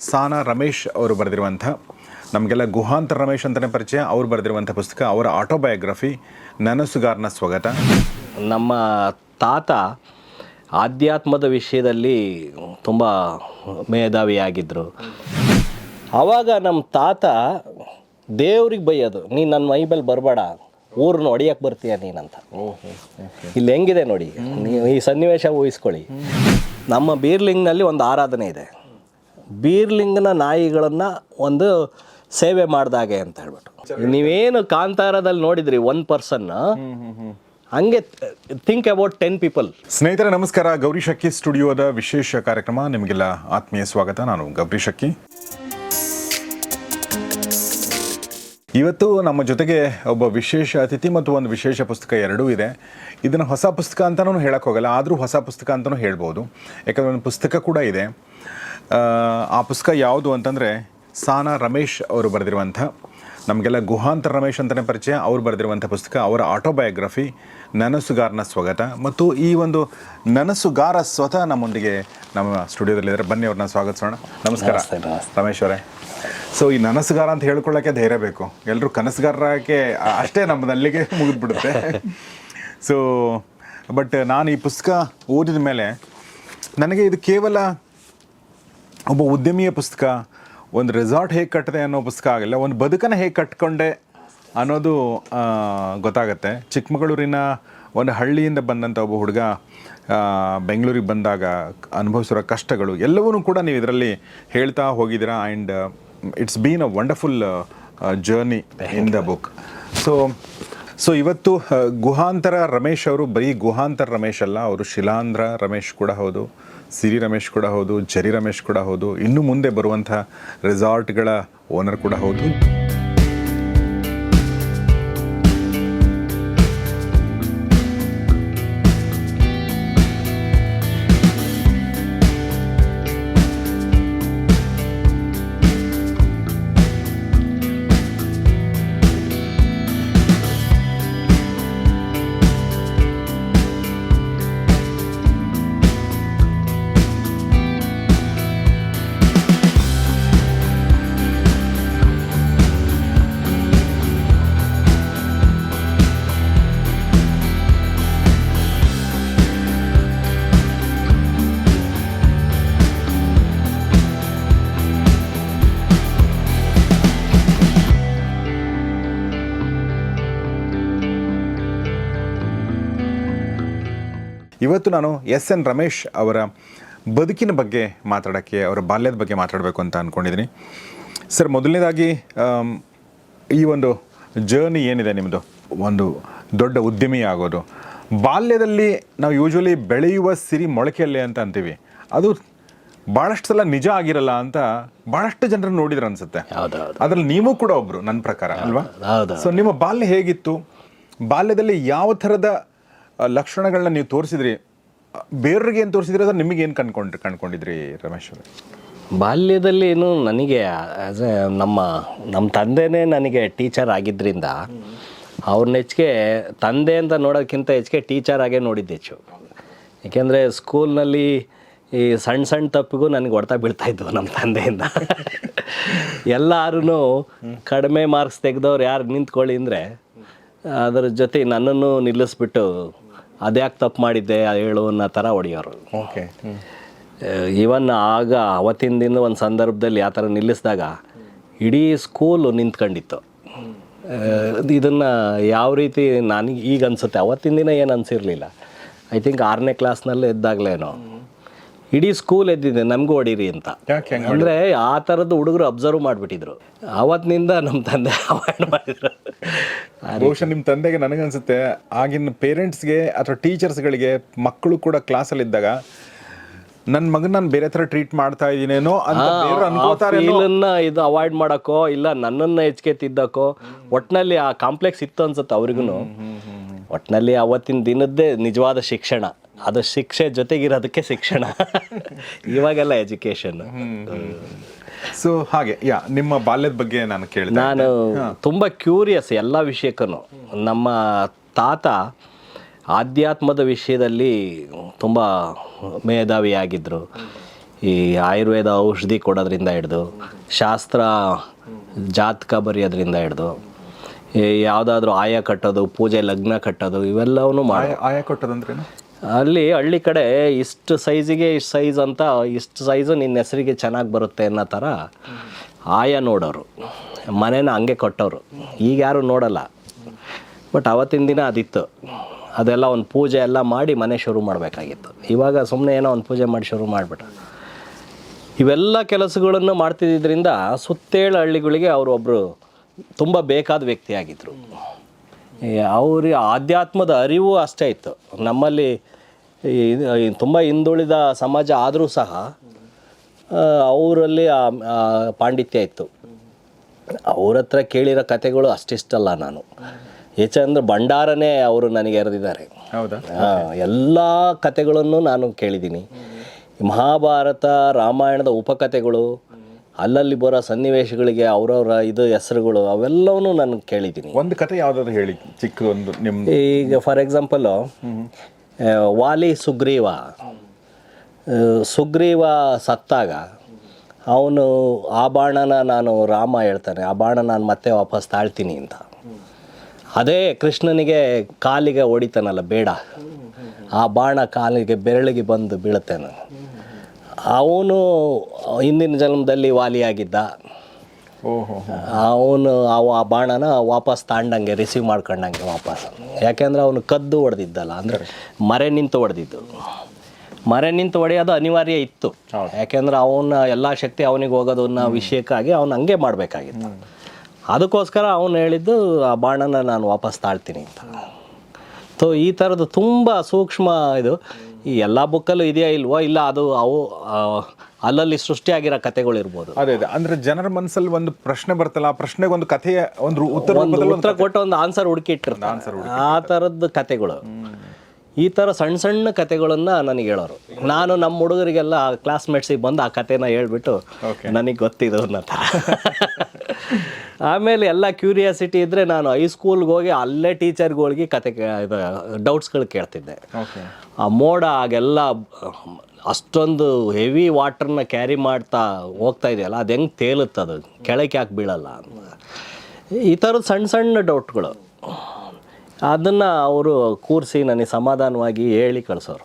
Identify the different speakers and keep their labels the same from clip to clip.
Speaker 1: ಸಾನಾ ರಮೇಶ್ ಅವರು ಬರೆದಿರುವಂಥ ನಮಗೆಲ್ಲ ಗುಹಾಂತರ ರಮೇಶ್ ಅಂತಲೇ ಪರಿಚಯ ಅವ್ರು ಬರೆದಿರುವಂಥ ಪುಸ್ತಕ ಅವರ ಆಟೋಬಯೋಗ್ರಫಿ ನನಸುಗಾರನ ಸ್ವಾಗತ.
Speaker 2: ನಮ್ಮ ತಾತ ಆಧ್ಯಾತ್ಮದ ವಿಷಯದಲ್ಲಿ ತುಂಬ ಮೇಧಾವಿಯಾಗಿದ್ದರು ಆವಾಗ ನಮ್ಮ ತಾತ ದೇವ್ರಿಗೆ ಬೈಯೋದು ನೀನು ನನ್ನ ಮೈಬಲ್ ಬರಬೇಡ ಊರನ್ನ ಹೊಡಿಯಕ್ಕೆ ಬರ್ತೀಯ ನೀನಂತ ಇಲ್ಲಿ ಹೆಂಗಿದೆ ನೋಡಿ ನೀವು ಈ ಸನ್ನಿವೇಶ ಊಹಿಸ್ಕೊಳ್ಳಿ. ನಮ್ಮ ಬೀರ್ಲಿಂಗ್ನಲ್ಲಿ ಒಂದು ಆರಾಧನೆ ಇದೆ. ಬೀರ್ಲಿಂಗ್ನ ನಾಯಿಗಳನ್ನು ಒಂದು ಸೇವೆ ಮಾಡ್ದಾಗೆ ಅಂತ ಹೇಳ್ಬಿಟ್ಟು. ನೀವೇನು ಕಾಂತಾರದಲ್ಲಿ ನೋಡಿದ್ರಿ ಒನ್ ಪರ್ಸನ್ ಹಂಗೆ ಥಿಂಕ್ ಅಬೌಟ್ ಟೆನ್ ಪೀಪಲ್
Speaker 1: ಸ್ನೇಹಿತರೆ, ನಮಸ್ಕಾರ. ಗೌರಿ ಶಕ್ಕಿ ಸ್ಟುಡಿಯೋದ ವಿಶೇಷ ಕಾರ್ಯಕ್ರಮ. ನಿಮಗೆಲ್ಲ ಆತ್ಮೀಯ ಸ್ವಾಗತ. ನಾನು ಗೌರಿ ಶಕ್ಕಿ ಇವತ್ತು ನಮ್ಮ ಜೊತೆಗೆ ಒಬ್ಬ ವಿಶೇಷ ಅತಿಥಿ ಮತ್ತು ಒಂದು ವಿಶೇಷ ಪುಸ್ತಕ ಎರಡೂ ಇದೆ. ಇದನ್ನು ಹೊಸ ಪುಸ್ತಕ ಅಂತಲೂ ಹೇಳೋಕ್ಕೋಗಲ್ಲ ಆದರೂ ಹೊಸ ಪುಸ್ತಕ ಅಂತಲೂ ಹೇಳ್ಬೋದು. ಯಾಕಂದರೆ ಒಂದು ಪುಸ್ತಕ ಕೂಡ ಇದೆ. ಆ, ಪುಸ್ತಕ ಯಾವುದು ಅಂತಂದರೆ ಸಾನಾ ರಮೇಶ್ ಅವರು ಬರೆದಿರುವಂಥ ನಮಗೆಲ್ಲ ಗುಹಾಂತರ ರಮೇಶ್ ಅಂತಲೇ ಪರಿಚಯ ಅವ್ರು ಬರೆದಿರುವಂಥ ಪುಸ್ತಕ ಅವರ ಆಟೋಬಯೋಗ್ರಫಿ ನನಸುಗಾರನ ಸ್ವಾಗತ ಮತ್ತು ಈ ಒಂದು ನನಸುಗಾರ ಸ್ವತಃ ನಮ್ಮೊಂದಿಗೆ ನಮ್ಮ ಸ್ಟುಡಿಯೋದಲ್ಲಿದ್ದಾರೆ. ಬನ್ನಿ ಅವ್ರನ್ನ ಸ್ವಾಗತಿಸೋಣ. ನಮಸ್ಕಾರ. ರಮೇಶ್ ಅವರೇ. ಸೊ ಈ ನನಸುಗಾರ ಅಂತ ಹೇಳ್ಕೊಳ್ಳೋಕೆ ಧೈರ್ಯ ಬೇಕು. ಎಲ್ಲರೂ ಕನಸುಗಾರಕ್ಕೆ ಅಷ್ಟೇ ನಮ್ಮದಲ್ಲಿಗೆ ಮುಗಿದ್ಬಿಡುತ್ತೆ. ಸೊ ಬಟ್ ನಾನು ಈ ಪುಸ್ತಕ ಓದಿದ ಮೇಲೆ ನನಗೆ ಇದು ಕೇವಲ ಒಬ್ಬ ಉದ್ಯಮಿಯ ಪುಸ್ತಕ ಒಂದು ರೆಸಾರ್ಟ್ ಹೇಗೆ ಕಟ್ಟಿದೆ ಅನ್ನೋ ಪುಸ್ತಕ ಆಗಿಲ್ಲ ಒಂದು ಬದುಕನ್ನು ಹೇಗೆ ಕಟ್ಕೊಂಡೆ ಅನ್ನೋದು ಗೊತ್ತಾಗತ್ತೆ. ಚಿಕ್ಕಮಗಳೂರಿನ ಒಂದು ಹಳ್ಳಿಯಿಂದ ಬಂದಂಥ ಒಬ್ಬ ಹುಡುಗ ಬೆಂಗಳೂರಿಗೆ ಬಂದಾಗ ಅನುಭವಿಸಿರೋ ಕಷ್ಟಗಳು ಎಲ್ಲವನ್ನೂ ಕೂಡ ನೀವು ಇದರಲ್ಲಿ ಹೇಳ್ತಾ ಹೋಗಿದ್ದೀರಾ and it's been a wonderful journey in the book so so ಇವತ್ತು ಗುಹಾಂತರ ರಮೇಶ್ ಅವರು ಬರೀ ಗುಹಾಂತರ ರಮೇಶ್ ಅಲ್ಲ ಅವರು ಶಿಲಾಂಧ್ರ ರಮೇಶ್ ಕೂಡ ಹೌದು. ಸಿರಿ ರಮೇಶ್ ಕೂಡ ಹೌದು, ಜರಿ ರಮೇಶ್ ಕೂಡ ಹೌದು, ಇನ್ನು ಮುಂದೆ ಬರುವಂಥ ರೆಸಾರ್ಟ್ಗಳ ಓನರ್ ಕೂಡ ಹೌದು. ಇವತ್ತು ನಾನು ಎಸ್ ಎನ್ ರಮೇಶ್ ಅವರ ಬದುಕಿನ ಬಗ್ಗೆ ಮಾತಾಡೋಕ್ಕೆ ಅವರ ಬಾಲ್ಯದ ಬಗ್ಗೆ ಮಾತಾಡಬೇಕು ಅಂತ ಅಂದ್ಕೊಂಡಿದ್ದೀನಿ ಸರ್ ಮೊದಲನೇದಾಗಿ ಈ ಒಂದು ಜರ್ನಿ ಏನಿದೆ ನಿಮ್ಮದು ಒಂದು ದೊಡ್ಡ ಉದ್ಯಮಿ ಆಗೋದು. ಬಾಲ್ಯದಲ್ಲಿ ನಾವು ಯೂಶ್ವಲಿ ಬೆಳೆಯುವ ಸಿರಿ ಮೊಳಕೆಯಲ್ಲೇ ಅಂತ ಅಂತೀವಿ. ಅದು ಭಾಳಷ್ಟು ಸಲ ನಿಜ ಆಗಿರಲ್ಲ ಅಂತ ಭಾಳಷ್ಟು ಜನರು ನೋಡಿದ್ರು ಅನ್ಸುತ್ತೆ. ಅದ್ರಲ್ಲಿ ನೀವು ಕೂಡ ಒಬ್ರು ನನ್ನ ಪ್ರಕಾರ ಅಲ್ವಾ?
Speaker 2: ಹೌದು
Speaker 1: ಸೊ ನಿಮ್ಮ ಬಾಲ್ಯ ಹೇಗಿತ್ತು? ಬಾಲ್ಯದಲ್ಲಿ ಯಾವ ಥರದ ಲಕ್ಷಣಗಳನ್ನ ನೀವು ತೋರಿಸಿದ್ರಿ ಬೇರೆಯವ್ರಿಗೆ ಏನು ತೋರಿಸಿದ್ರಿ ಅದು ನಿಮಗೆ ಏನು ಕಂಡ್ಕೊಂಡ್ರಿ ಕಂಡ್ಕೊಂಡಿದ್ರಿ ರಮೇಶ್ ಅವರು?
Speaker 2: ಬಾಲ್ಯದಲ್ಲಿ ಏನು ನನಗೆ ಆಸ್ ಎ ನಮ್ಮ ನಮ್ಮ ತಂದೆನೇ ನನಗೆ ಟೀಚರ್ ಆಗಿದ್ದರಿಂದ ಅವ್ರನ್ನ ಹೆಚ್ಚಿಗೆ ತಂದೆ ಅಂತ ನೋಡೋಕ್ಕಿಂತ ಹೆಚ್ಚಿಗೆ ಟೀಚರ್ ಆಗೇ ನೋಡಿದ್ದೆ ಹೆಚ್ಚು. ಏಕೆಂದರೆ ಸ್ಕೂಲ್ನಲ್ಲಿ ಈ ಸಣ್ಣ ಸಣ್ಣ ತಪ್ಪಿಗೂ ನನಗೆ ಹೊಡ್ತಾ ಬೀಳ್ತಾಯಿದ್ವು ನಮ್ಮ ತಂದೆಯಿಂದ. ಎಲ್ಲರೂ ಕಡಿಮೆ ಮಾರ್ಕ್ಸ್ ತೆಗೆದವ್ರು ಯಾರು ನಿಂತ್ಕೊಳ್ಳಿ ಅಂದರೆ, ಅದರ ಜೊತೆ ನನ್ನನ್ನು ನಿಲ್ಲಿಸ್ಬಿಟ್ಟು ಅದ್ಯಾಕೆ ತಪ್ಪು ಮಾಡಿದ್ದೆ ಹೇಳು ಅನ್ನೋ ಥರ ಹೊಡೆಯೋರು.
Speaker 1: ಓಕೆ
Speaker 2: ಇವನ್ ಆಗ ಅವತ್ತಿನ ದಿನ ಒಂದು ಸಂದರ್ಭದಲ್ಲಿ ಆ ಥರ ನಿಲ್ಲಿಸಿದಾಗ ಇಡೀ ಸ್ಕೂಲು ನಿಂತ್ಕೊಂಡಿತ್ತು. ಇದನ್ನು ಯಾವ ರೀತಿ ನನಗೆ ಈಗ ಅನಿಸುತ್ತೆ ಅವತ್ತಿನ ದಿನ ಏನು ಅನಿಸಿರಲಿಲ್ಲ. ಐ ಥಿಂಕ್ ಆರನೇ ಕ್ಲಾಸ್ನಲ್ಲೇ ಎದ್ದಾಗಲೇನೋ. ಇಡೀ ಸ್ಕೂಲ್ ಎದ್ದಿದೆ ನಮಗೂ ಹೊಡೀರಿ ಅಂತ. ಅಂದರೆ ಆ ಥರದ್ದು ಹುಡುಗರು ಅಬ್ಸರ್ವ್ ಮಾಡಿಬಿಟ್ಟಿದ್ರು. ಆವತ್ತಿನಿಂದ ನಮ್ಮ ತಂದೆ ಅವಾಯ್ಡ್ ಮಾಡಿದ್ರು.
Speaker 1: ಬಹುಶಃ ನಿಮ್ಮ ತಂದೆಗೆ ನನಗನ್ಸುತ್ತೆ ಆಗಿನ ಪೇರೆಂಟ್ಸ್ಗೆ ಅಥವಾ ಟೀಚರ್ಸ್ಗಳಿಗೆ ಮಕ್ಕಳು ಕೂಡ ಕ್ಲಾಸಲ್ಲಿದ್ದಾಗ ನನ್ನ ಮಗನ ನಾನು ಬೇರೆ ಥರ ಟ್ರೀಟ್ ಮಾಡ್ತಾ ಇದ್ದೀನೇನೋ ಅಂತ ಬೇರೆಯವ್ರು
Speaker 2: ಫೀಲನ್ನ ಇದು ಅವಾಯ್ಡ್ ಮಾಡೋಕ್ಕೋ ಇಲ್ಲ ನನ್ನನ್ನು ಹೆಚ್ಚಿಗೆ ತಿದ್ದಕ್ಕೋ ಒಟ್ನಲ್ಲಿ ಆ ಕಾಂಪ್ಲೆಕ್ಸ್ ಇತ್ತು ಅನ್ಸುತ್ತೆ ಅವ್ರಿಗೂ ಒಟ್ನಲ್ಲಿ ಅವತ್ತಿನ ದಿನದ್ದೇ ನಿಜವಾದ ಶಿಕ್ಷಣ. ಅದು ಶಿಕ್ಷೆ ಜೊತೆಗಿರೋದಕ್ಕೆ ಶಿಕ್ಷಣ. ಇವಾಗೆಲ್ಲ ಎಜುಕೇಶನ್
Speaker 1: ಸೊ ಹಾಗೆ ಯಾ ನಿಮ್ಮ ಬಾಲ್ಯದ ಬಗ್ಗೆ ನಾನು ಕೇಳಿ
Speaker 2: ನಾನು ತುಂಬ ಕ್ಯೂರಿಯಸ್ ಎಲ್ಲ ವಿಷಯಕ್ಕೂ ನಮ್ಮ ತಾತ ಆಧ್ಯಾತ್ಮದ ವಿಷಯದಲ್ಲಿ ತುಂಬ ಮೇಧಾವಿಯಾಗಿದ್ದರು ಈ ಆಯುರ್ವೇದ ಔಷಧಿ ಕೊಡೋದ್ರಿಂದ ಹಿಡ್ದು ಶಾಸ್ತ್ರ ಜಾತಕ ಬರೆಯೋದ್ರಿಂದ ಹಿಡ್ದು. ಯಾವುದಾದ್ರೂ ಆಯ ಕಟ್ಟೋದು ಪೂಜೆ ಲಗ್ನ ಕಟ್ಟೋದು ಇವೆಲ್ಲವೂ ಮಾಡಿ.
Speaker 1: ಆಯ ಕಟ್ಟೋದಂದ್ರೆ
Speaker 2: ಅಲ್ಲಿ ಹಳ್ಳಿ ಕಡೆ ಇಷ್ಟು ಸೈಜಿಗೆ ಇಷ್ಟು ಸೈಜ್ ಅಂತ ಇಷ್ಟು ಸೈಜು ನಿನ್ನ ಹೆಸರಿಗೆ ಚೆನ್ನಾಗಿ ಬರುತ್ತೆ ಅನ್ನೋ ಥರ ಆಯ ನೋಡೋರು. ಮನೇನ ಹಂಗೆ ಕೊಟ್ಟವರು ಈಗ ಯಾರು ನೋಡಲ್ಲ. ಬಟ್ ಅವತ್ತಿನ ದಿನ ಅದಿತ್ತು. ಅದೆಲ್ಲ ಒಂದು ಪೂಜೆ ಎಲ್ಲ ಮಾಡಿ ಮನೆ ಶುರು ಮಾಡಬೇಕಾಗಿತ್ತು. ಇವಾಗ ಸುಮ್ಮನೆ ಏನೋ ಒಂದು ಪೂಜೆ ಮಾಡಿ ಶುರು ಮಾಡಿಬಿಟ್ರೆ. ಇವೆಲ್ಲ ಕೆಲಸಗಳನ್ನು ಮಾಡ್ತಿದ್ದರಿಂದ ಸುತ್ತೇಳ ಹಳ್ಳಿಗಳಿಗೆ ಅವರು ಒಬ್ಬರು ತುಂಬ ಬೇಕಾದ ವ್ಯಕ್ತಿಯಾಗಿದ್ದರು ಅವ್ರ ಆಧ್ಯಾತ್ಮದ ಅರಿವು ಅಷ್ಟೇ ಇತ್ತು. ನಮ್ಮಲ್ಲಿ ತುಂಬ ಹಿಂದುಳಿದ ಸಮಾಜ ಆದರೂ ಸಹ ಅವರಲ್ಲಿ ಆ ಪಾಂಡಿತ್ಯ ಇತ್ತು. ಅವ್ರ ಹತ್ರ ಕೇಳಿರೋ ಕತೆಗಳು ಅಷ್ಟಿಷ್ಟಲ್ಲ ನಾನು. ಹೆಚ್ಚಂದ್ರೆ ಭಂಡಾರನೇ ಅವರು ನನಗೆ ಎರೆದಿದ್ದಾರೆ.
Speaker 1: ಹೌದಾ?
Speaker 2: ಎಲ್ಲ ಕತೆಗಳನ್ನು ನಾನು ಕೇಳಿದ್ದೀನಿ. ಮಹಾಭಾರತ ರಾಮಾಯಣದ ಉಪಕಥೆಗಳು ಅಲ್ಲಲ್ಲಿ ಬರೋ ಸನ್ನಿವೇಶಗಳಿಗೆ ಅವರವರ ಇದು ಹೆಸರುಗಳು ಅವೆಲ್ಲವನ್ನೂ ನಾನು ಕೇಳಿದ್ದೀನಿ.
Speaker 1: ಒಂದು ಕತೆ ಯಾವ್ದಾದ್ರು ಹೇಳಿ ಒಂದು ನಿಮ್ಮ
Speaker 2: ಈಗ ಫಾರ್ ಎಕ್ಸಾಂಪಲು ವಾಲಿ ಸುಗ್ರೀವ. ಸುಗ್ರೀವ ಸತ್ತಾಗ ಅವನು ಆ ಬಾಣನ ನಾನು ರಾಮ ಹೇಳ್ತಾನೆ ಆ ಬಾಣ ನಾನು ಮತ್ತೆ ವಾಪಸ್ ತಾಳ್ತೀನಿ ಅಂತ. ಅದೇ ಕೃಷ್ಣನಿಗೆ ಕಾಲಿಗೆ ಹೊಡಿತಾನಲ್ಲ ಬೇಡ. ಆ ಬಾಣ ಕಾಲಿಗೆ ಬೆರಳಿಗೆ ಬಂದು ಬೀಳುತ್ತೆ ಅವನು ಹಿಂದಿನ ಜನ್ಮದಲ್ಲಿ ವಾಲಿಯಾಗಿದ್ದ.
Speaker 1: ಓಹೋ.
Speaker 2: ಅವನು ಅವ ಆ ಬಾಣನ ವಾಪಸ್ ತಾಂಡಂಗೆ ರಿಸೀವ್ ಮಾಡ್ಕೊಂಡಂಗೆ ವಾಪಸ್. ಯಾಕೆಂದ್ರೆ ಅವನು ಕದ್ದು ಹೊಡೆದಿದ್ದಲ್ಲ ಅಂದರೆ ಮರೆ ನಿಂತು ಹೊಡೆದಿದ್ದು. ಮರೆ ನಿಂತು ಹೊಡೆಯೋದು ಅನಿವಾರ್ಯ ಇತ್ತು. ಯಾಕೆಂದ್ರೆ ಅವನ ಎಲ್ಲ ಶಕ್ತಿ ಅವನಿಗೆ ಹೋಗೋದನ್ನ ವಿಷಯಕ್ಕಾಗಿ ಅವನು ಹಂಗೆ ಮಾಡಬೇಕಾಗಿತ್ತು. ಅದಕ್ಕೋಸ್ಕರ ಅವನು ಹೇಳಿದ್ದು ಆ ಬಾಣನ ನಾನು ವಾಪಸ್ ತಾಳ್ತೀನಿ ಅಂತ. ಸೊ ಈ ಥರದ್ದು ತುಂಬ ಸೂಕ್ಷ್ಮ ಇದು. ಈ ಎಲ್ಲ ಬುಕ್ಕಲ್ಲೂ ಇದೆಯಾ ಇಲ್ವೋ? ಇಲ್ಲ ಅದು ಅವು ಅಲ್ಲಲ್ಲಿ ಸೃಷ್ಟಿಯಾಗಿರೋ ಕತೆಗಳಿರ್ಬೋದು
Speaker 1: ಅದೇ ಅದೇ. ಅಂದ್ರೆ ಜನರ ಮನಸ್ಸಲ್ಲಿ ಒಂದು ಪ್ರಶ್ನೆ ಬರ್ತಲ್ಲ ಆ ಪ್ರಶ್ನೆಗೆ ಒಂದು ಕಥೆಯ ಒಂದು ಉತ್ತರ
Speaker 2: ಒಂದು ಉತ್ತರ ಕೊಟ್ಟು ಒಂದು ಆನ್ಸರ್ ಹುಡುಕಿಟ್ಟಿರ್ತಾರೆ. ಆ ಥರದ್ದು ಕಥೆಗಳು. ಈ ಥರ ಸಣ್ಣ ಸಣ್ಣ ಕಥೆಗಳನ್ನು ನನಗೆ ಹೇಳೋರು. ನಾನು ನಮ್ಮ ಹುಡುಗರಿಗೆಲ್ಲ ಕ್ಲಾಸ್ಮೇಟ್ಸಿಗೆ ಬಂದು ಆ ಕಥೆನ ಹೇಳ್ಬಿಟ್ಟು ನನಗೆ ಗೊತ್ತಿದ್ದು ಅನ್ನತ್ತ ಆಮೇಲೆ ಎಲ್ಲ ಕ್ಯೂರಿಯಾಸಿಟಿ ಇದ್ದರೆ ನಾನು ಹೈಸ್ಕೂಲ್ಗೆ ಹೋಗಿ ಅಲ್ಲೇ ಟೀಚರ್ಗಳಿಗೆ ಕತೆ ಇದು ಡೌಟ್ಸ್ಗಳು ಕೇಳ್ತಿದ್ದೆ.
Speaker 1: ಓಕೆ
Speaker 2: ಆ ಮೋಡ ಆಗೆಲ್ಲ ಅಷ್ಟೊಂದು ಹೆವಿ ವಾಟ್ರನ್ನ ಕ್ಯಾರಿ ಮಾಡ್ತಾ ಹೋಗ್ತಾ ಇದೆಯಲ್ಲ, ಅದು ಹೆಂಗೆ ತೇಲುತ್ತದು ಕೆಳಕ್ಕೆ ಯಾಕೆ ಬೀಳಲ್ಲ ಈ ಥರದ ಸಣ್ಣ ಸಣ್ಣ ಡೌಟ್ಗಳು ಅದನ್ನು ಅವರು ಕೂರಿಸಿ ನನಗೆ ಸಮಾಧಾನವಾಗಿ ಹೇಳಿ ಕಳಿಸೋರು.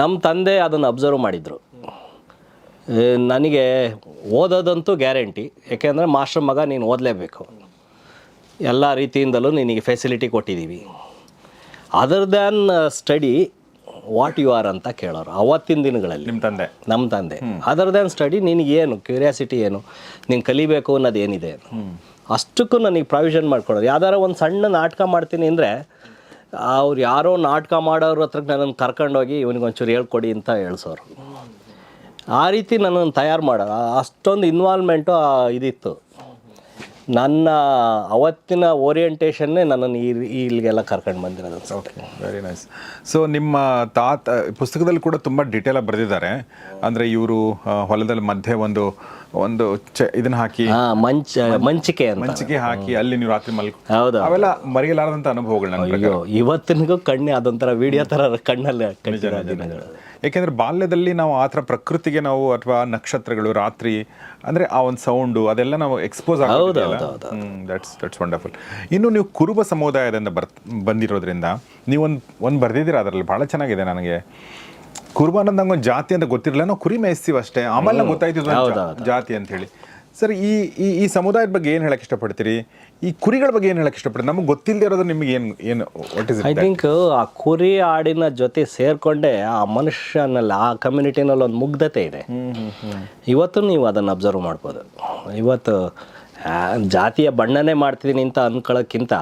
Speaker 2: ನಮ್ಮ ತಂದೆ ಅದನ್ನು ಅಬ್ಸರ್ವ್ ಮಾಡಿದರು. ನನಗೆ ಓದೋದಂತೂ ಗ್ಯಾರಂಟಿ ಯಾಕೆಂದರೆ ಮಾಸ್ಟರ್ ಮಗ ನೀನು ಓದಲೇಬೇಕು. ಎಲ್ಲ ರೀತಿಯಿಂದಲೂ ನಿನಗೆ ಫೆಸಿಲಿಟಿ ಕೊಟ್ಟಿದ್ದೀವಿ other than study what you are ಅಂತ ಕೇಳೋರು. ಅವತ್ತಿನ ದಿನಗಳಲ್ಲಿ.
Speaker 1: ನಿಮ್ಮ ತಂದೆ.
Speaker 2: ನಮ್ಮ ತಂದೆ. ಅದರ್ ದ್ಯಾನ್ ಸ್ಟಡಿ ನಿನಗೇನು ಕ್ಯೂರಿಯಾಸಿಟಿ ಏನು? ನೀನು ಕಲಿಬೇಕು ಅನ್ನೋದು ಏನಿದೆ? ಅಷ್ಟಕ್ಕೂ ನನಗೆ ಪ್ರಾವಿಷನ್ ಮಾಡ್ಕೊಡೋರು ಯಾವ್ದಾರ ಒಂದು ಸಣ್ಣ ನಾಟಕ ಮಾಡ್ತೀನಿ ಅಂದರೆ ಅವ್ರು ಯಾರೋ ನಾಟಕ ಮಾಡೋರ ಹತ್ರ ನನ್ನನ್ನು ಕರ್ಕೊಂಡೋಗಿ ಇವನಿಗೆ ಒಂಚೂರು ಹೇಳ್ಕೊಡಿ ಅಂತ ಹೇಳ್ಸೋರು. ಆ ರೀತಿ ನನ್ನನ್ನು ತಯಾರು ಮಾಡೋ ಅಷ್ಟೊಂದು ಇನ್ವಾಲ್ವ್ಮೆಂಟು ಇದಿತ್ತು. ನನ್ನ ಅವತ್ತಿನ ಓರಿಯೆಂಟೇಷನ್ನೇ ನನ್ನನ್ನು ಈ ಇಲ್ಲಿಗೆಲ್ಲ ಕರ್ಕೊಂಡು ಬಂದಿರೋದು. ಅನ್ಸುತ್ತೆ
Speaker 1: ವೆರಿ ನೈಸ್ ಸೊ ನಿಮ್ಮ ತಾತ ಪುಸ್ತಕದಲ್ಲಿ ಕೂಡ ತುಂಬ ಡೀಟೇಲ್ ಆಗಿ ಬರೆದಿದ್ದಾರೆ. ಅಂದರೆ ಇವರು ಹೊಲದಲ್ಲಿ ಮಧ್ಯೆ ಒಂದು ಒಂದು ಚ ಇದನ್ನ ಹಾಕಿ
Speaker 2: ಹಾ ಮಂಚ ಮಂಚಿಕೆ ಅಂತ.
Speaker 1: ಹಾಕಿ ಅಲ್ಲಿ ನೀವು ರಾತ್ರಿ ಮಲ್ಕೊ
Speaker 2: ಹೌದು.
Speaker 1: ಅವೆಲ್ಲ ಮರೆಯಲಾರದಂತ ಅನುಭವಗಳು ನನಗೆ.
Speaker 2: ಅಯ್ಯೋ ಇವತ್ತಿನಿಗೂ ಕಣ್ಣೆ ಅದೊಂಥರ ವಿಡಿಯೋ ಥರ ಕಣ್ಣಲ್ಲಿ ಕಟ್ಟಿರೋ ದಿನಗಳು.
Speaker 1: ಯಾಕೆಂದ್ರೆ ಬಾಲ್ಯದಲ್ಲಿ ನಾವು ಆ ಥರ ಪ್ರಕೃತಿಗೆ ನಾವು ಅಥವಾ ನಕ್ಷತ್ರಗಳು ರಾತ್ರಿ ಅಂದ್ರೆ ಆ ಒಂದು ಸೌಂಡು ಅದೆಲ್ಲ ನಾವು ಎಕ್ಸ್ಪೋಸ್ ದಟ್ಸ್ ದಟ್ಸ್ ವಂಡರ್ಫುಲ್ ಇನ್ನು ನೀವು ಕುರುಬ ಸಮುದಾಯದಿಂದ ಬರ್ ಬಂದಿರೋದ್ರಿಂದ ನೀವು ಒಂದು ಒಂದು ಬರ್ದಿದ್ದೀರಾ ಅದರಲ್ಲಿ? ಭಾಳ ಚೆನ್ನಾಗಿದೆ ನನಗೆ. ಕುರುಬ ಅನ್ನೋದು ನಂಗೆ ಒಂದು ಜಾತಿ ಅಂತ ಗೊತ್ತಿರಲಿಲ್ಲ. ನಾವು ಕುರಿ ಮೇಯಿಸ್ತೀವಿ ಅಷ್ಟೇ. ಆಮೇಲೆ ಗೊತ್ತಾಯ್ತು ಜಾತಿ ಅಂತ ಹೇಳಿ. ಸರ್ ಈ ಈ ಈ ಸಮುದಾಯದ ಬಗ್ಗೆ ಏನು ಹೇಳಕ್ಕೆ ಇಷ್ಟಪಡ್ತೀರಿ? ಈ ಕುರಿಗಳ ಬಗ್ಗೆ ಏನು ಹೇಳಕ್ಕೆ ಇಷ್ಟಪಡ್ತೀನಿ ನಮಗೆ ಗೊತ್ತಿಲ್ಲದೆ ಇರೋದು ನಿಮಗೆ ಏನು ಏನು ವಾಟ್ ಇಸ್
Speaker 2: ಐ ಥಿಂಕ್ ಆ ಕುರಿ ಆಡಿನ ಜೊತೆ ಸೇರ್ಕೊಂಡೆ ಆ ಮನುಷ್ಯನಲ್ಲಿ ಆ ಕಮ್ಯುನಿಟಿನಲ್ಲಿ ಒಂದು ಮುಗ್ಧತೆ ಇದೆ. ಇವತ್ತು ನೀವು ಅದನ್ನು ಅಬ್ಸರ್ವ್ ಮಾಡ್ಬೋದು. ಇವತ್ತು ಜಾತಿಯ ಬಣ್ಣನೆ ಮಾಡ್ತಿದ್ದೀನಿ ಅಂತ ಅಂದ್ಕೊಳ್ಳೋಕ್ಕಿಂತ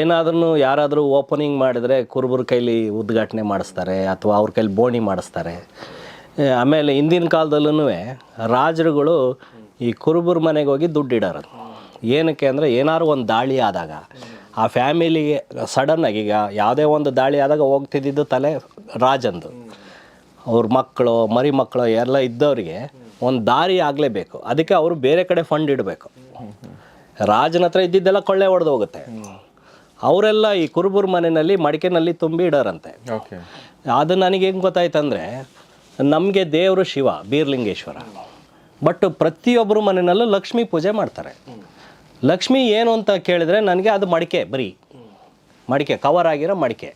Speaker 2: ಏನಾದ್ರೂ ಯಾರಾದರೂ ಓಪನಿಂಗ್ ಮಾಡಿದ್ರೆ ಕುರುಬರ ಕೈಲಿ ಉದ್ಘಾಟನೆ ಮಾಡಿಸ್ತಾರೆ ಅಥವಾ ಅವ್ರ ಕೈಲಿ ಬೋಣಿ ಮಾಡಿಸ್ತಾರೆ. ಆಮೇಲೆ ಹಿಂದಿನ ಕಾಲದಲ್ಲೂ ರಾಜರುಗಳು ಈ ಕುರುಬರ ಮನೆಗೆ ಹೋಗಿ ದುಡ್ಡು ಇಡೋರು. ಏನಕ್ಕೆ ಅಂದರೆ ಏನಾದ್ರು ಒಂದು ದಾಳಿ ಆದಾಗ ಆ ಫ್ಯಾಮಿಲಿಗೆ ಸಡನ್ನಾಗಿ ಈಗ ಯಾವುದೇ ಒಂದು ದಾಳಿ ಆದಾಗ ಹೋಗ್ತಿದ್ದಿದ್ದು ತಲೆ ರಾಜಂದು. ಅವ್ರ ಮಕ್ಕಳು ಮರಿ ಮಕ್ಕಳು ಎಲ್ಲ ಇದ್ದವರಿಗೆ ಒಂದು ದಾರಿ ಆಗಲೇಬೇಕು. ಅದಕ್ಕೆ ಅವರು ಬೇರೆ ಕಡೆ ಫಂಡ್ ಇಡಬೇಕು. ರಾಜನ ಹತ್ರ ಇದ್ದಿದ್ದೆಲ್ಲ ಕೊಳ್ಳೆ ಹೊಡೆದು ಹೋಗುತ್ತೆ. ಅವರೆಲ್ಲ ಈ ಕುರುಬುರ್ ಮನೆಯಲ್ಲಿ ಮಡಿಕೆನಲ್ಲಿ ತುಂಬಿ ಇಡೋರಂತೆ.
Speaker 1: ಓಕೆ
Speaker 2: ಅದು ನನಗೆ ಹೆಂಗೆ ಗೊತ್ತಾಯ್ತಂದರೆ ನಮಗೆ ದೇವರು ಶಿವ ಬೀರ್ಲಿಂಗೇಶ್ವರ. ಬಟ್ ಪ್ರತಿಯೊಬ್ಬರು ಮನೆಯಲ್ಲೂ ಲಕ್ಷ್ಮೀ ಪೂಜೆ ಮಾಡ್ತಾರೆ. ಲಕ್ಷ್ಮಿ ಏನು ಅಂತ ಕೇಳಿದ್ರೆ ನನಗೆ ಅದು ಮಡಿಕೆ ಬರೀ ಮಡಿಕೆ ಕವರ್ ಆಗಿರೋ ಮಡಿಕೆ.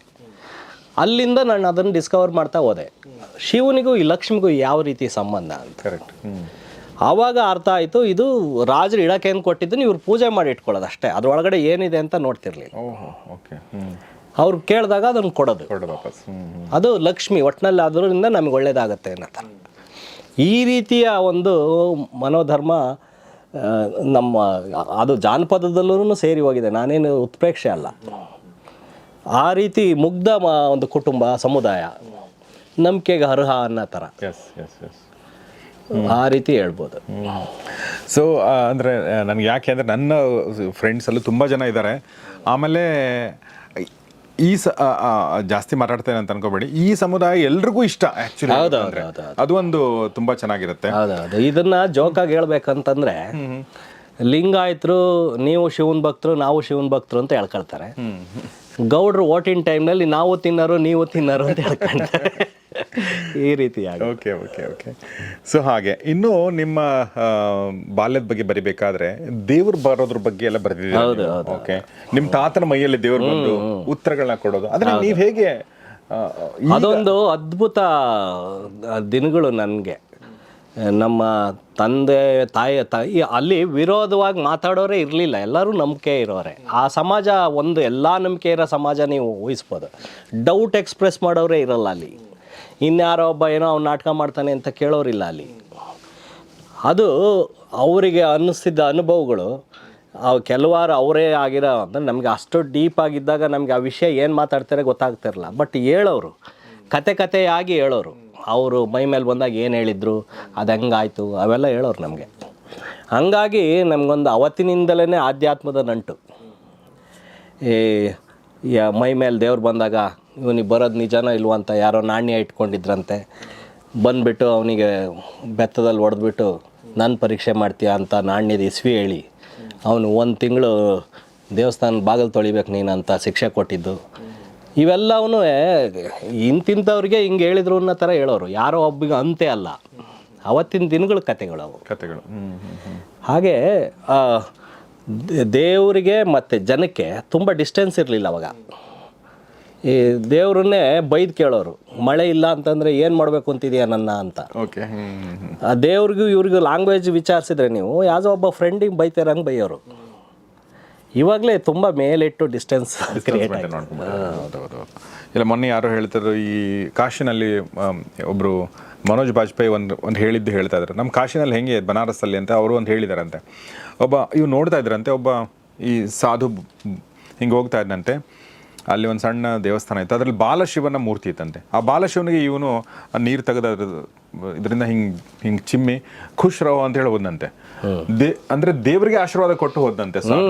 Speaker 2: ಅಲ್ಲಿಂದ ನಾನು ಅದನ್ನು ಡಿಸ್ಕವರ್ ಮಾಡ್ತಾ ಹೋದೆ. ಶಿವನಿಗೂ ಈ ಲಕ್ಷ್ಮಿಗೂ ಯಾವ ರೀತಿ ಸಂಬಂಧ ಅಂತ.
Speaker 1: ಕರೆಕ್ಟ್
Speaker 2: ಆವಾಗ ಅರ್ಥ ಆಯಿತು ಇದು ರಾಜರು ಇಡಕ್ಕೆ ಏನು ಕೊಟ್ಟಿದ್ದು ಇವ್ರು ಪೂಜೆ ಮಾಡಿ ಇಟ್ಕೊಳ್ಳೋದು ಅಷ್ಟೇ. ಅದರೊಳಗಡೆ ಏನಿದೆ ಅಂತ ನೋಡ್ತಿರ್ಲಿಲ್ಲ. ಅವ್ರು ಕೇಳಿದಾಗ ಅದನ್ನು ಕೊಡೋದು. ಅದು ಲಕ್ಷ್ಮಿ ಒಟ್ಟಿನಲ್ಲಿ ಅದರಿಂದ ನಮಗೆ ಒಳ್ಳೇದಾಗತ್ತೆ ಅನ್ನೋ ಈ ರೀತಿಯ ಒಂದು ಮನೋಧರ್ಮ ನಮ್ಮ ಅದು ಜಾನಪದದಲ್ಲೂ ಸೇರಿ ಹೋಗಿದೆ. ನಾನೇನು ಉತ್ಪ್ರೇಕ್ಷೆ ಅಲ್ಲ. ಆ ರೀತಿ ಮುಗ್ಧ ಮ- ಒಂದು ಕುಟುಂಬ ಸಮುದಾಯ ನಂಬಿಕೆಗೆ ಅರ್ಹ ಅನ್ನೋ ಥರ.
Speaker 1: ಎಸ್ ಎಸ್ ಎಸ್
Speaker 2: ಆ ರೀತಿ ಹೇಳ್ಬೋದು.
Speaker 1: ಸೊ ಅಂದರೆ ನನಗೆ ಯಾಕೆ ಅಂದರೆ ನನ್ನ ಫ್ರೆಂಡ್ಸಲ್ಲೂ ತುಂಬ ಜನ ಇದ್ದಾರೆ. ಆಮೇಲೆ ಈ ಜಾಸ್ತಿ ಮಾತಾಡ್ತೇನೆ ಅಂತ ಅನ್ಕೋಬೇಡಿ. ಈ ಸಮುದಾಯ ಎಲ್ರಿಗೂ ಇಷ್ಟ ಆ್ಯಕ್ಚುಲಿ
Speaker 2: ಹೌದು, ಹೌದು, ಹೌದು,
Speaker 1: ಅದು ಒಂದು ತುಂಬಾ ಚೆನ್ನಾಗಿರುತ್ತೆ.
Speaker 2: ಹೌದೌದು ಇದನ್ನ ಜೋಕಾಗಿ ಹೇಳ್ಬೇಕಂತಂದ್ರೆ ಲಿಂಗಾಯತರು ನೀವು ಶಿವನ್ ಭಕ್ತರು ನಾವು ಶಿವನ್ ಭಕ್ತರು ಅಂತ ಹೇಳ್ಕೊಳ್ತಾರೆ. ಗೌಡ್ರು ಓಟಿನ ಟೈಮ್ನಲ್ಲಿ ನಾವು ತಿನ್ನರು ನೀವು ತಿನ್ನರು ಅಂತ ಹೇಳ್ಕೊಂತಾರೆ ಈ ರೀತಿಯಾಗಿ.
Speaker 1: ಓಕೆ ಓಕೆ ಓಕೆ ಸೊ ಹಾಗೆ. ಇನ್ನು ನಿಮ್ಮ ಬಾಲ್ಯದ ಬಗ್ಗೆ ಬರಿಬೇಕಾದ್ರೆ ದೇವ್ರು ಬರೋದ್ರ ಬಗ್ಗೆ ಎಲ್ಲ ಬರೆದಿದ್ದೀರಿ ಓಕೆ ನಿಮ್ಮ ತಾತನ ಮೈಯಲ್ಲಿ ದೇವ್ರು ಬಂದು ಉತ್ತರಗಳನ್ನ ಕೊಡೋದು. ಅದನ್ನ ನೀವು ಹೇಗೆ
Speaker 2: ಅದೊಂದು ಅದ್ಭುತ ದಿನಗಳು ನನಗೆ. ನಮ್ಮ ತಂದೆ ತಾಯಿ ತಾಯಿ ಅಲ್ಲಿ ವಿರೋಧವಾಗಿ ಮಾತಾಡೋರೇ ಇರಲಿಲ್ಲ. ಎಲ್ಲರೂ ನಂಬಿಕೆ ಇರೋರೆ. ಆ ಸಮಾಜ ಒಂದು ಎಲ್ಲ ನಂಬಿಕೆ ಇರೋ ಸಮಾಜ ನೀವು ಊಹಿಸ್ಬೋದು. ಡೌಟ್ ಎಕ್ಸ್ಪ್ರೆಸ್ ಮಾಡೋರೇ ಇರಲ್ಲ ಅಲ್ಲಿ. ಇನ್ಯಾರೋ ಒಬ್ಬ ಏನೋ ಅವ್ನು ನಾಟಕ ಮಾಡ್ತಾನೆ ಅಂತ ಕೇಳೋರಿಲ್ಲ ಅಲ್ಲಿ. ಅದು ಅವರಿಗೆ ಅನ್ನಿಸ್ತಿದ್ದ ಅನುಭವಗಳು ಅವು ಕೆಲವಾರು ಅವರೇ ಆಗಿರೋ ಅಂದರೆ ನಮಗೆ ಅಷ್ಟು ಡೀಪ್ ಆಗಿದ್ದಾಗ ನಮಗೆ ಆ ವಿಷಯ ಏನು ಮಾತಾಡ್ತಾರೆ ಗೊತ್ತಾಗ್ತಿರಲ್ಲ ಬಟ್ ಹೇಳೋರು, ಕತೆ ಕತೆಯಾಗಿ ಹೇಳೋರು. ಅವರು ಮೈ ಮೇಲೆ ಬಂದಾಗ ಏನು ಹೇಳಿದ್ರು, ಅದು ಹೆಂಗಾಯಿತು, ಅವೆಲ್ಲ ಹೇಳೋರು ನಮಗೆ. ಹಂಗಾಗಿ ನಮಗೊಂದು ಅವತ್ತಿನಿಂದಲೇ ಆಧ್ಯಾತ್ಮದ ನಂಟು. ಈ ಮೈ ಮೇಲೆ ದೇವ್ರು ಬಂದಾಗ ಇವನಿಗೆ ಬರೋದು ನಿಜನೋ ಇಲ್ವೋ ಅಂತ ಯಾರೋ ನಾಣ್ಯ ಇಟ್ಕೊಂಡಿದ್ರಂತೆ. ಬಂದುಬಿಟ್ಟು ಅವನಿಗೆ ಬೆತ್ತದಲ್ಲಿ ಹೊಡೆದ್ಬಿಟ್ಟು ನಾನು ಪರೀಕ್ಷೆ ಮಾಡ್ತೀಯ ಅಂತ ನಾಣ್ಯದ ಇಸ್ವಿ ಹೇಳಿ ಅವನು ಒಂದು ತಿಂಗಳು ದೇವಸ್ಥಾನ ಬಾಗಿಲು ತೊಳಿಬೇಕು ನೀನು ಅಂತ ಶಿಕ್ಷೆ ಕೊಟ್ಟಿದ್ದು. ಇವೆಲ್ಲವೂ ಇಂತಿಂಥವ್ರಿಗೆ ಹಿಂಗೆ ಹೇಳಿದ್ರು ಅನ್ನೋ ಥರ ಹೇಳೋರು. ಯಾರೋ ಒಬ್ಬಿಗೆ ಅಂತೆ ಅಲ್ಲ. ಅವತ್ತಿನ ದಿನಗಳ ಕತೆಗಳು ಅವು.
Speaker 1: ಕತೆಗಳು.
Speaker 2: ಹಾಗೆ ದೇವರಿಗೆ ಮತ್ತು ಜನಕ್ಕೆ ತುಂಬ ಡಿಸ್ಟೆನ್ಸ್ ಇರಲಿಲ್ಲ ಅವಾಗ. ಈ ದೇವ್ರನ್ನೇ ಬೈದು ಕೇಳೋರು ಮಳೆ ಇಲ್ಲ ಅಂತಂದರೆ ಏನು ಮಾಡಬೇಕು ಅಂತಿದೆಯಾ ನನ್ನ ಅಂತ.
Speaker 1: ಓಕೆ
Speaker 2: ಆ ದೇವ್ರಿಗೂ ಇವ್ರಿಗೂ ಲ್ಯಾಂಗ್ವೇಜ್ ವಿಚಾರಿಸಿದ್ರೆ ನೀವು ಯಾವುದೋ ಒಬ್ಬ ಫ್ರೆಂಡಿಗೆ ಬೈತಾರಂಗೆ ಬೈಯೋರು. ಇವಾಗಲೇ ತುಂಬ ಮೇಲಿಟ್ಟು ಡಿಸ್ಟೆನ್ಸ್ ಕ್ರಿಯೇಟ್.
Speaker 1: ಇಲ್ಲ ಮೊನ್ನೆ ಯಾರೋ ಹೇಳ್ತಾರೆ ಈ ಕಾಶಿನಲ್ಲಿ ಒಬ್ಬರು ಮನೋಜ್ ಬಾಜ್ಪೇಯಿ ಒಂದು ಒಂದು ಹೇಳಿದ್ದು ಹೇಳ್ತಾ ಇದ್ರು. ನಮ್ಮ ಕಾಶಿನಲ್ಲಿ ಹೆಂಗೆ ಬನಾರಸ್ಸಲ್ಲಿ ಅಂತ ಅವರು ಒಂದು ಹೇಳಿದಾರಂತೆ. ಒಬ್ಬ ಇವ್ರು ನೋಡ್ತಾ ಇದ್ರಂತೆ ಒಬ್ಬ ಈ ಸಾಧು ಹಿಂಗೆ ಹೋಗ್ತಾ ಇದ್ದಂತೆ ಅಲ್ಲಿ ಒಂದು ಸಣ್ಣ ದೇವಸ್ಥಾನ ಇತ್ತು. ಅದರಲ್ಲಿ ಬಾಲಶಿವನ ಮೂರ್ತಿ ಇತ್ತಂತೆ. ಆ ಬಾಲಶಿವನಿಗೆ ಇವನು ನೀರು ತೆಗೆದ ಇದರಿಂದ ಹಿಂಗೆ ಹಿಂಗೆ ಚಿಮ್ಮಿ ಖುಷ್ ರಹೋ ಅಂತ ಹೇಳಿ ಹೋದಂತೆ ದೇ ಅಂದರೆ ದೇವರಿಗೆ ಆಶೀರ್ವಾದ ಕೊಟ್ಟು ಹೋದಂತೆ ಸರ್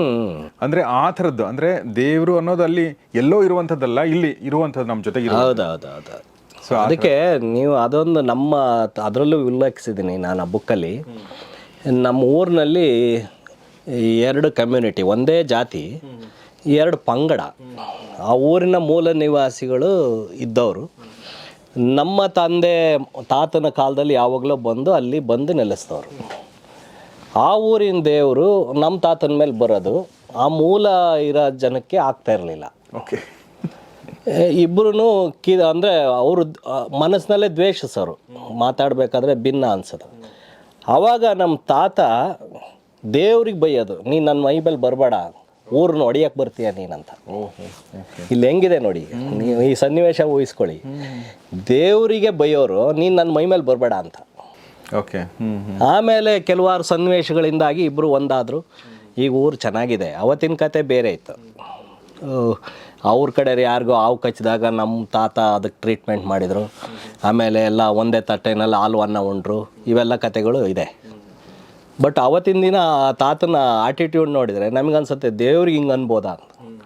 Speaker 1: ಅಂದರೆ ಆ ಥರದ್ದು ಅಂದರೆ ದೇವರು ಅನ್ನೋದು ಅಲ್ಲಿ ಎಲ್ಲೋ ಇರುವಂಥದ್ದಲ್ಲ ಇಲ್ಲಿ ಇರುವಂಥದ್ದು ನಮ್ಮ ಜೊತೆಗೆ
Speaker 2: ಸೊ ಅದಕ್ಕೆ ನೀವು ಅದೊಂದು ನಮ್ಮ ಅದರಲ್ಲೂ ಉಲ್ಲೇಖಿಸಿದ್ದೀನಿ ನಾನು ಆ ಬುಕ್ಕಲ್ಲಿ. ನಮ್ಮ ಊರಿನಲ್ಲಿ ಎರಡು ಕಮ್ಯುನಿಟಿ ಒಂದೇ ಜಾತಿ ಎರಡು ಪಂಗಡ. ಆ ಊರಿನ ಮೂಲ ನಿವಾಸಿಗಳು ಇದ್ದವರು. ನಮ್ಮ ತಂದೆ ತಾತನ ಕಾಲದಲ್ಲಿ ಯಾವಾಗಲೂ ಬಂದು ಅಲ್ಲಿ ಬಂದು ನೆಲೆಸ್ತವ್ರು ಆ ಊರಿನ ದೇವರು ನಮ್ಮ ತಾತನ ಮೇಲೆ ಬರೋದು. ಆ ಮೂಲ ಇರೋ ಜನಕ್ಕೆ ಆಗ್ತಾ ಇರಲಿಲ್ಲ.
Speaker 1: ಓಕೆ.
Speaker 2: ಇಬ್ಬರೂ ಕಿ ಅಂದರೆ ಅವರು ಮನಸ್ಸಿನಲ್ಲೇ ದ್ವೇಷಿಸೋರು ಮಾತಾಡಬೇಕಾದ್ರೆ ಭಿನ್ನ ಅನ್ಸೋದು. ಆವಾಗ ನಮ್ಮ ತಾತ ದೇವ್ರಿಗೆ ಬೈಯೋದು. ನೀನು ನನ್ನ ಮೈ ಮೇಲೆ ಬರಬೇಡ. ಊರನ್ನ ಹೊಡಿಯಕ್ಕೆ ಬರ್ತೀಯ ನೀನಂತ. ಇಲ್ಲಿ ಹೆಂಗಿದೆ ನೋಡಿ ನೀವು ಈ ಸನ್ನಿವೇಶ ಊಹಿಸ್ಕೊಳ್ಳಿ. ದೇವರಿಗೆ ಬೈಯೋರು ನೀನು ನನ್ನ ಮೈ ಮೇಲೆ ಬರಬೇಡ ಅಂತ.
Speaker 1: ಓಕೆ.
Speaker 2: ಆಮೇಲೆ ಕೆಲವಾರು ಸನ್ನಿವೇಶಗಳಿಂದಾಗಿ ಇಬ್ಬರು ಒಂದಾದರು. ಈಗ ಊರು ಚೆನ್ನಾಗಿದೆ ಅವತ್ತಿನ ಕತೆ ಬೇರೆ ಇತ್ತು. ಅವ್ರ ಕಡೆ ಯಾರಿಗೋ ಹಾವು ಕಚ್ಚಿದಾಗ ನಮ್ಮ ತಾತ ಅದಕ್ಕೆ ಟ್ರೀಟ್ಮೆಂಟ್ ಮಾಡಿದರು. ಆಮೇಲೆ ಎಲ್ಲ ಒಂದೇ ತಟ್ಟೆನಲ್ಲಿ ಹಾಲು ಅನ್ನ ಉಂಡ್ರು. ಇವೆಲ್ಲ ಕತೆಗಳು ಇದೆ. ಬಟ್ ಅವತ್ತಿನ ದಿನ ಆ ತಾತನ ಆಟಿಟ್ಯೂಡ್ ನೋಡಿದರೆ ನಮಗನ್ಸುತ್ತೆ ದೇವ್ರಿಗೆ ಹಿಂಗೆ ಅನ್ಬೋದಾ? ಅಂತ.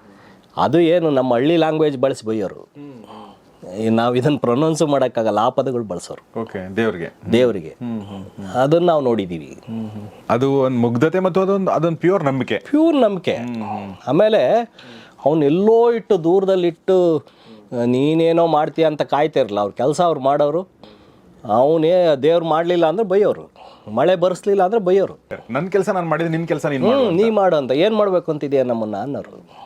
Speaker 2: ಅದು ಏನು ನಮ್ಮ ಹಳ್ಳಿ ಲ್ಯಾಂಗ್ವೇಜ್ ಬಳಸಿ ಬೈಯೋರು ನಾವು ಇದನ್ನು ಪ್ರೊನೌನ್ಸ್ ಮಾಡೋಕ್ಕಾಗಲ್ಲ ಆ ಪದಗಳು ಬಳಸೋರು.
Speaker 1: ಓಕೆ ದೇವ್ರಿಗೆ.
Speaker 2: ದೇವರಿಗೆ. ಅದನ್ನು ನಾವು ನೋಡಿದ್ದೀವಿ
Speaker 1: ಅದು ಒಂದು ಮುಗ್ಧತೆ ಮತ್ತು ಅದೊಂದು ಅದೊಂದು ಪ್ಯೂರ್ ನಂಬಿಕೆ.
Speaker 2: ಪ್ಯೂರ್ ನಂಬಿಕೆ. ಆಮೇಲೆ ಅವನು ಎಲ್ಲೋ ಇಟ್ಟು ದೂರದಲ್ಲಿಟ್ಟು ನೀನೇನೋ ಮಾಡ್ತೀಯ ಅಂತ ಕಾಯ್ತಿರಲ್ಲ ಅವ್ರ ಕೆಲಸ ಅವ್ರು ಮಾಡೋರು. ಅವನೇ ದೇವ್ರು ಮಾಡಲಿಲ್ಲ ಅಂದ್ರೆ ಬೈಯೋರು ಮಳೆ ಬರೆಸ್ಲಿಲ್ಲ ಅಂದ್ರೆ ಬೈಯೋರು.
Speaker 1: ನನ್ನ ಕೆಲಸ ನಾನು ಮಾಡಿದ್ರೆ ನಿನ್ನ ಕೆಲಸ ನೀನು
Speaker 2: ಹ್ಞೂ ನೀ ಮಾಡು ಅಂತ. ಏನು ಮಾಡಬೇಕು ಅಂತಿದೆಯಾ ನಮ್ಮನ್ನು ಅನ್ನೋರು.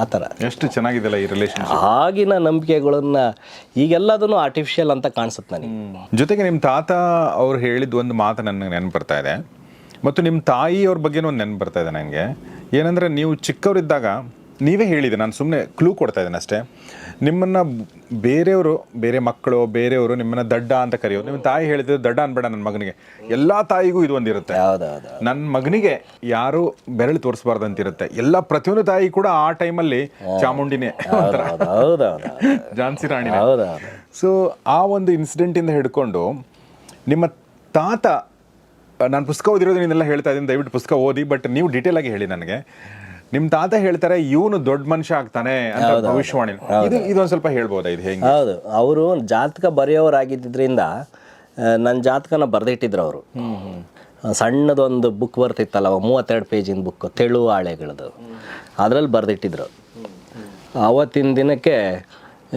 Speaker 2: ಆ ಥರ.
Speaker 1: ಎಷ್ಟು ಚೆನ್ನಾಗಿದೆಲ್ಲ ಈ ರಿಲೇಷನ್
Speaker 2: ಆಗಿನ ನಂಬಿಕೆಗಳನ್ನ ಈಗೆಲ್ಲದನ್ನು ಆರ್ಟಿಫಿಷಿಯಲ್ ಅಂತ ಕಾಣಿಸುತ್ತೆ ನನಗೆ.
Speaker 1: ಜೊತೆಗೆ ನಿಮ್ಮ ತಾತ ಅವ್ರು ಹೇಳಿದ ಒಂದು ಮಾತು ನನಗೆ ನೆನಪು ಬರ್ತಾ ಇದೆ. ಮತ್ತು ನಿಮ್ಮ ತಾಯಿಯವ್ರ ಬಗ್ಗೆನೂ ಒಂದು ನೆನಪು ಬರ್ತಾ ಇದೆ ನನಗೆ. ಏನಂದರೆ ನೀವು ಚಿಕ್ಕವರಿದ್ದಾಗ ನೀವೇ ಹೇಳಿದೆ ನಾನು ಸುಮ್ಮನೆ ಕ್ಲೂ ಕೊಡ್ತಾ ಇದ್ದೇನೆ ಅಷ್ಟೇ. ನಿಮ್ಮನ್ನು ಬೇರೆಯವರು ಬೇರೆ ಮಕ್ಕಳು ಬೇರೆಯವರು ನಿಮ್ಮನ್ನು ದಡ್ಡ ಅಂತ ಕರೆಯೋರು. ನಿಮ್ಮ ತಾಯಿ ಹೇಳಿದ್ರೆ ದಡ್ಡ ಅನ್ಬೇಡ ನನ್ನ ಮಗನಿಗೆ. ಎಲ್ಲ ತಾಯಿಗೂ ಇದು ಒಂದಿರುತ್ತೆ. ನನ್ನ ಮಗನಿಗೆ ಯಾರು ಬೆರಳು ತೋರಿಸಬಾರ್ದು ಅಂತಿರುತ್ತೆ. ಎಲ್ಲ ಪ್ರತಿಯೊಂದು ತಾಯಿ ಕೂಡ ಆ ಟೈಮಲ್ಲಿ ಚಾಮುಂಡಿನೇ ಝಾನ್ಸಿ
Speaker 2: ರಾಣಿ
Speaker 1: ಸೊ ಆ ಒಂದು ಇನ್ಸಿಡೆಂಟಿಂದ ಹಿಡ್ಕೊಂಡು ನಿಮ್ಮ ತಾತ ನಾನು ಪುಸ್ತಕ ಓದಿರೋದು ನೀನೆಲ್ಲ ಹೇಳ್ತಾ ಇದ್ದೀನಿ ದಯವಿಟ್ಟು ಪುಸ್ತಕ ಓದಿ ಬಟ್ ನೀವು ಡೀಟೇಲ್ ಆಗಿ ಹೇಳಿ ನನಗೆ. ನಿಮ್ಮ ತಾತ ಹೇಳ್ತಾರೆ ಇವನು ದೊಡ್ಡ ಮನುಷ್ಯ ಆಗ್ತಾನೆ ಅಂತ ಭವಿಷ್ಯವಾಣಿ. ಇದು ಇದೊಂದು ಸ್ವಲ್ಪ ಹೇಳ್ಬೋದಾ ಇದು ಹೆಂಗೆ?
Speaker 2: ಹೌದು. ಅವರು ಜಾತಕ ಬರೆಯೋರಾಗಿದ್ದರಿಂದ ನನ್ನ ಜಾತಕನ ಬರೆದಿಟ್ಟಿದ್ರು ಅವರು. ಸಣ್ಣದೊಂದು ಬುಕ್ ಬರ್ತಿತ್ತಲ್ಲ ಮೂವತ್ತೆರಡು ಪೇಜಿನ ಬುಕ್ ತೆಳು ಹಾಳೆಗಳದು. ಅದರಲ್ಲಿ ಬರೆದಿಟ್ಟಿದ್ರು. ಆವತ್ತಿನ ದಿನಕ್ಕೆ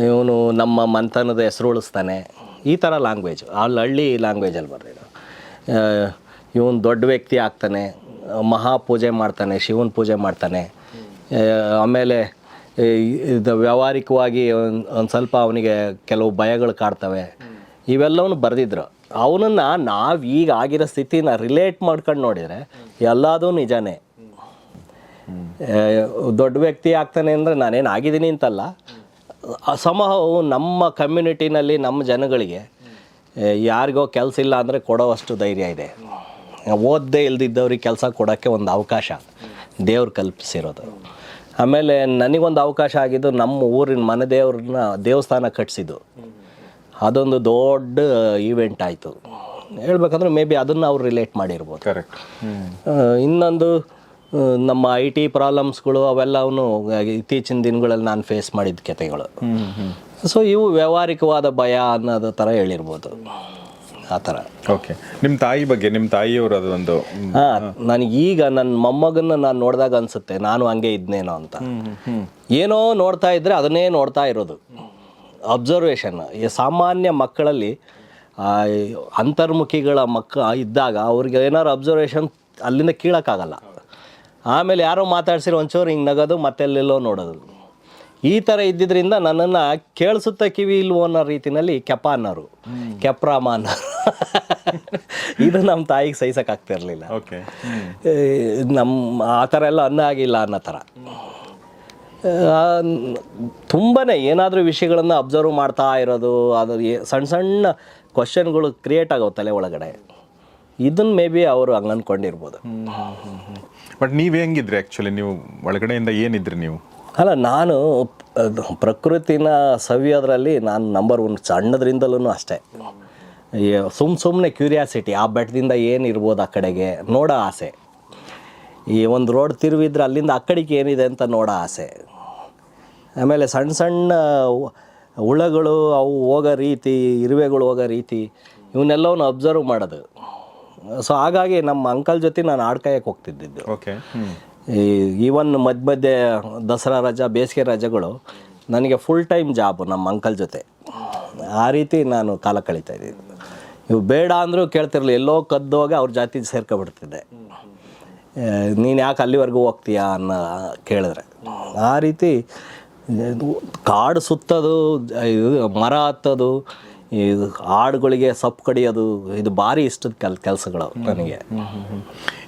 Speaker 2: ಇವನು ನಮ್ಮ ಮಂಥನದ ಹೆಸರು ಉಳಿಸ್ತಾನೆ. ಈ ಥರ ಲ್ಯಾಂಗ್ವೇಜ್ ಅಲ್ಲಿ ಹಳ್ಳಿ ಲ್ಯಾಂಗ್ವೇಜಲ್ಲಿ ಬರೆದಿದ್ರು. ಇವನು ದೊಡ್ಡ ವ್ಯಕ್ತಿ ಆಗ್ತಾನೆ. ಮಹಾಪೂಜೆ ಮಾಡ್ತಾನೆ, ಶಿವನ ಪೂಜೆ ಮಾಡ್ತಾನೆ. ಆಮೇಲೆ ಇದು ವ್ಯಾವಹಾರಿಕವಾಗಿ ಒಂದು ಸ್ವಲ್ಪ ಅವನಿಗೆ ಕೆಲವು ಭಯಗಳು ಕಾಡ್ತವೆ. ಇವೆಲ್ಲವನ್ನು ಬರೆದಿದ್ರು. ಅವನನ್ನು ನಾವು ಈಗ ಆಗಿರೋ ಸ್ಥಿತಿನ ರಿಲೇಟ್ ಮಾಡ್ಕೊಂಡು ನೋಡಿದರೆ ಎಲ್ಲದೂ ನಿಜಾನೇ. ದೊಡ್ಡ ವ್ಯಕ್ತಿ ಆಗ್ತಾನೆ ಅಂದರೆ ನಾನೇನು ಆಗಿದ್ದೀನಿ ಅಂತಲ್ಲ. ಸಮೂಹವು ನಮ್ಮ ಕಮ್ಯುನಿಟಿನಲ್ಲಿ ನಮ್ಮ ಜನಗಳಿಗೆ ಯಾರಿಗೋ ಕೆಲಸ ಇಲ್ಲ ಅಂದರೆ ಕೊಡೋವಷ್ಟು ಧೈರ್ಯ ಇದೆ. ಓದದೇ ಇಲ್ದಿದ್ದವ್ರಿಗೆ ಕೆಲಸ ಕೊಡೋಕ್ಕೆ ಒಂದು ಅವಕಾಶ. ದೇವ್ರು ಕಲ್ಪಿಸಿರೋದು. ಆಮೇಲೆ ನನಗೊಂದು ಅವಕಾಶ ಆಗಿದ್ದು ನಮ್ಮ ಊರಿನ ಮನೆ ದೇವ್ರನ್ನ ದೇವಸ್ಥಾನ ಕಟ್ಟಿಸಿದ್ದು ಅದೊಂದು ದೊಡ್ಡ ಈವೆಂಟ್ ಆಯಿತು. ಹೇಳ್ಬೇಕಂದ್ರೆ ಮೇ ಬಿ ಅದನ್ನು ಅವ್ರು ರಿಲೇಟ್ ಮಾಡಿರ್ಬೋದು.
Speaker 1: ಕರೆಕ್ಟ್
Speaker 2: ಇನ್ನೊಂದು ನಮ್ಮ ಐ ಟಿ ಪ್ರಾಬ್ಲಮ್ಸ್ಗಳು ಅವೆಲ್ಲವೂ ಇತ್ತೀಚಿನ ದಿನಗಳಲ್ಲಿ ನಾನು ಫೇಸ್ ಮಾಡಿದ ಕತೆಗಳು. ಸೊ ಇವು ವ್ಯಾವಹಾರಿಕವಾದ ಭಯ ಅನ್ನೋದು ಥರ ಹೇಳಿರ್ಬೋದು. ಆ ಥರ.
Speaker 1: ಓಕೆ. ನಿಮ್ಮ ತಾಯಿ ಬಗ್ಗೆ ನಿಮ್ಮ ತಾಯಿಯವರು ಅದೊಂದು
Speaker 2: ಹಾಂ ನನಗೀಗ ಈಗ ನನ್ನ ಮೊಮ್ಮಗನ್ನ ನಾನು ನೋಡಿದಾಗ ಅನಿಸುತ್ತೆ ನಾನು ಹಂಗೆ ಇದ್ನೇನೋ ಅಂತ. ಏನೋ ನೋಡ್ತಾ ಇದ್ದರೆ ಅದನ್ನೇ ನೋಡ್ತಾ ಇರೋದು. ಅಬ್ಸರ್ವೇಷನ್ ಸಾಮಾನ್ಯ ಮಕ್ಕಳಲ್ಲಿ ಅಂತರ್ಮುಖಿಗಳ ಮಕ್ಕ ಇದ್ದಾಗ ಅವ್ರಿಗೆ ಏನಾದ್ರು ಅಬ್ಸರ್ವೇಷನ್ ಅಲ್ಲಿಂದ ಕೀಳೋಕ್ಕಾಗಲ್ಲ. ಆಮೇಲೆ ಯಾರೋ ಮಾತಾಡ್ಸಿರೋ ಒಂಚೂರು ಹಿಂಗೆ ನಗೋದು ಮತ್ತೆಲ್ಲೆಲ್ಲೋ ನೋಡೋದು. ಈ ಥರ ಇದ್ದಿದ್ರಿಂದ ನನ್ನನ್ನು ಕೇಳಿಸುತ್ತ ಕಿವಿ ಇಲ್ವೋ ಅನ್ನೋ ರೀತಿನಲ್ಲಿ ಕೆಪಾನರು ಅನ್ನೋರು. ಕೆಪ್ರಾಮ ಅನ್ನೋರು. ಇದು ನಮ್ಮ ತಾಯಿಗೆ ಸಹಿಸಕ್ಕಾಗ್ತಿರ್ಲಿಲ್ಲ
Speaker 1: ಓಕೆ.
Speaker 2: ನಮ್ಮ ಆ ಥರ ಎಲ್ಲ ಅನ್ನ ಆಗಿಲ್ಲ ಅನ್ನೋ ಥರ ತುಂಬಾ ಏನಾದರೂ ವಿಷಯಗಳನ್ನು ಅಬ್ಸರ್ವ್ ಮಾಡ್ತಾ ಇರೋದು ಅದು ಸಣ್ಣ ಸಣ್ಣ ಕ್ವಶನ್ಗಳು ಕ್ರಿಯೇಟ್ ಆಗೋ ತಲೆ ಒಳಗಡೆ. ಇದನ್ನ ಮೇ ಬಿ ಅವರು ಹಂಗೆ ಅಂದ್ಕೊಂಡಿರ್ಬೋದು
Speaker 1: ಬಟ್ ನೀವು ಹೆಂಗಿದ್ರಿ ಆ್ಯಕ್ಚುಲಿ ನೀವು ಒಳಗಡೆಯಿಂದ ಏನಿದ್ರಿ ನೀವು?
Speaker 2: ಅಲ್ಲ, ನಾನು ಪ್ರಕೃತಿನ ಸವಿಯೋದ್ರಲ್ಲಿ ನಾನು ನಂಬರ್ ಒನ್ ಸಣ್ಣದ್ರಿಂದಲೂ ಅಷ್ಟೇ. ಸುಮ್ಮ ಸುಮ್ಮನೆ ಕ್ಯೂರಿಯಾಸಿಟಿ ಆ ಬೆಟ್ಟದಿಂದ ಏನು ಇರ್ಬೋದು ಆ ಕಡೆಗೆ ನೋಡೋ ಆಸೆ. ಈ ಒಂದು ರೋಡ್ ತಿರುವಿದ್ರೆ ಅಲ್ಲಿಂದ ಆ ಕಡೆಗೆ ಏನಿದೆ ಅಂತ ನೋಡೋ ಆಸೆ. ಆಮೇಲೆ ಸಣ್ಣ ಸಣ್ಣ ಹುಳಗಳು ಅವು ಹೋಗೋ ರೀತಿ, ಇರುವೆಗಳು ಹೋಗೋ ರೀತಿ, ಇವನ್ನೆಲ್ಲವನ್ನು ಅಬ್ಸರ್ವ್ ಮಾಡೋದು. ಸೊ ಹಾಗಾಗಿ ನಮ್ಮ ಅಂಕಲ್ ಜೊತೆ ನಾನು ಆಡ್ಕಾಯಕ್ಕೆ ಹೋಗ್ತಿದ್ದಿದ್ದು.
Speaker 1: ಓಕೆ
Speaker 2: ಈ ಈವನ್ ಮಧ್ಯ ಮಧ್ಯೆ ದಸರಾ ರಜಾ ಬೇಸಿಗೆ ರಜೆಗಳು ನನಗೆ ಫುಲ್ ಟೈಮ್ ಜಾಬ್ ನಮ್ಮ ಅಂಕಲ್ ಜೊತೆ. ಆ ರೀತಿ ನಾನು ಕಾಲ ಕಳೀತಾ ಇದ್ದೀನಿ. ಇವು ಬೇಡ ಅಂದರೂ ಕೇಳ್ತಿರಲಿಲ್ಲ. ಎಲ್ಲೋ ಕದ್ದೋಗಿ ಅವ್ರ ಜಾತಿ ಸೇರ್ಕೊಬಿಡ್ತಿದ್ದೆ. ನೀನು ಯಾಕೆ ಅಲ್ಲಿವರೆಗೂ ಹೋಗ್ತೀಯಾ ಅನ್ನೋ ಕೇಳಿದ್ರೆ. ಆ ರೀತಿ ಕಾಡು ಸುತ್ತೋದು ಇದು ಮರ ಹತ್ತೋದು ಇದು ಹಾಡುಗಳಿಗೆ ಸೊಪ್ಪು ಕಡಿಯೋದು ಇದು ಭಾರಿ ಇಷ್ಟದ ಕೆಲ್ ಕೆಲಸಗಳು ನನಗೆ.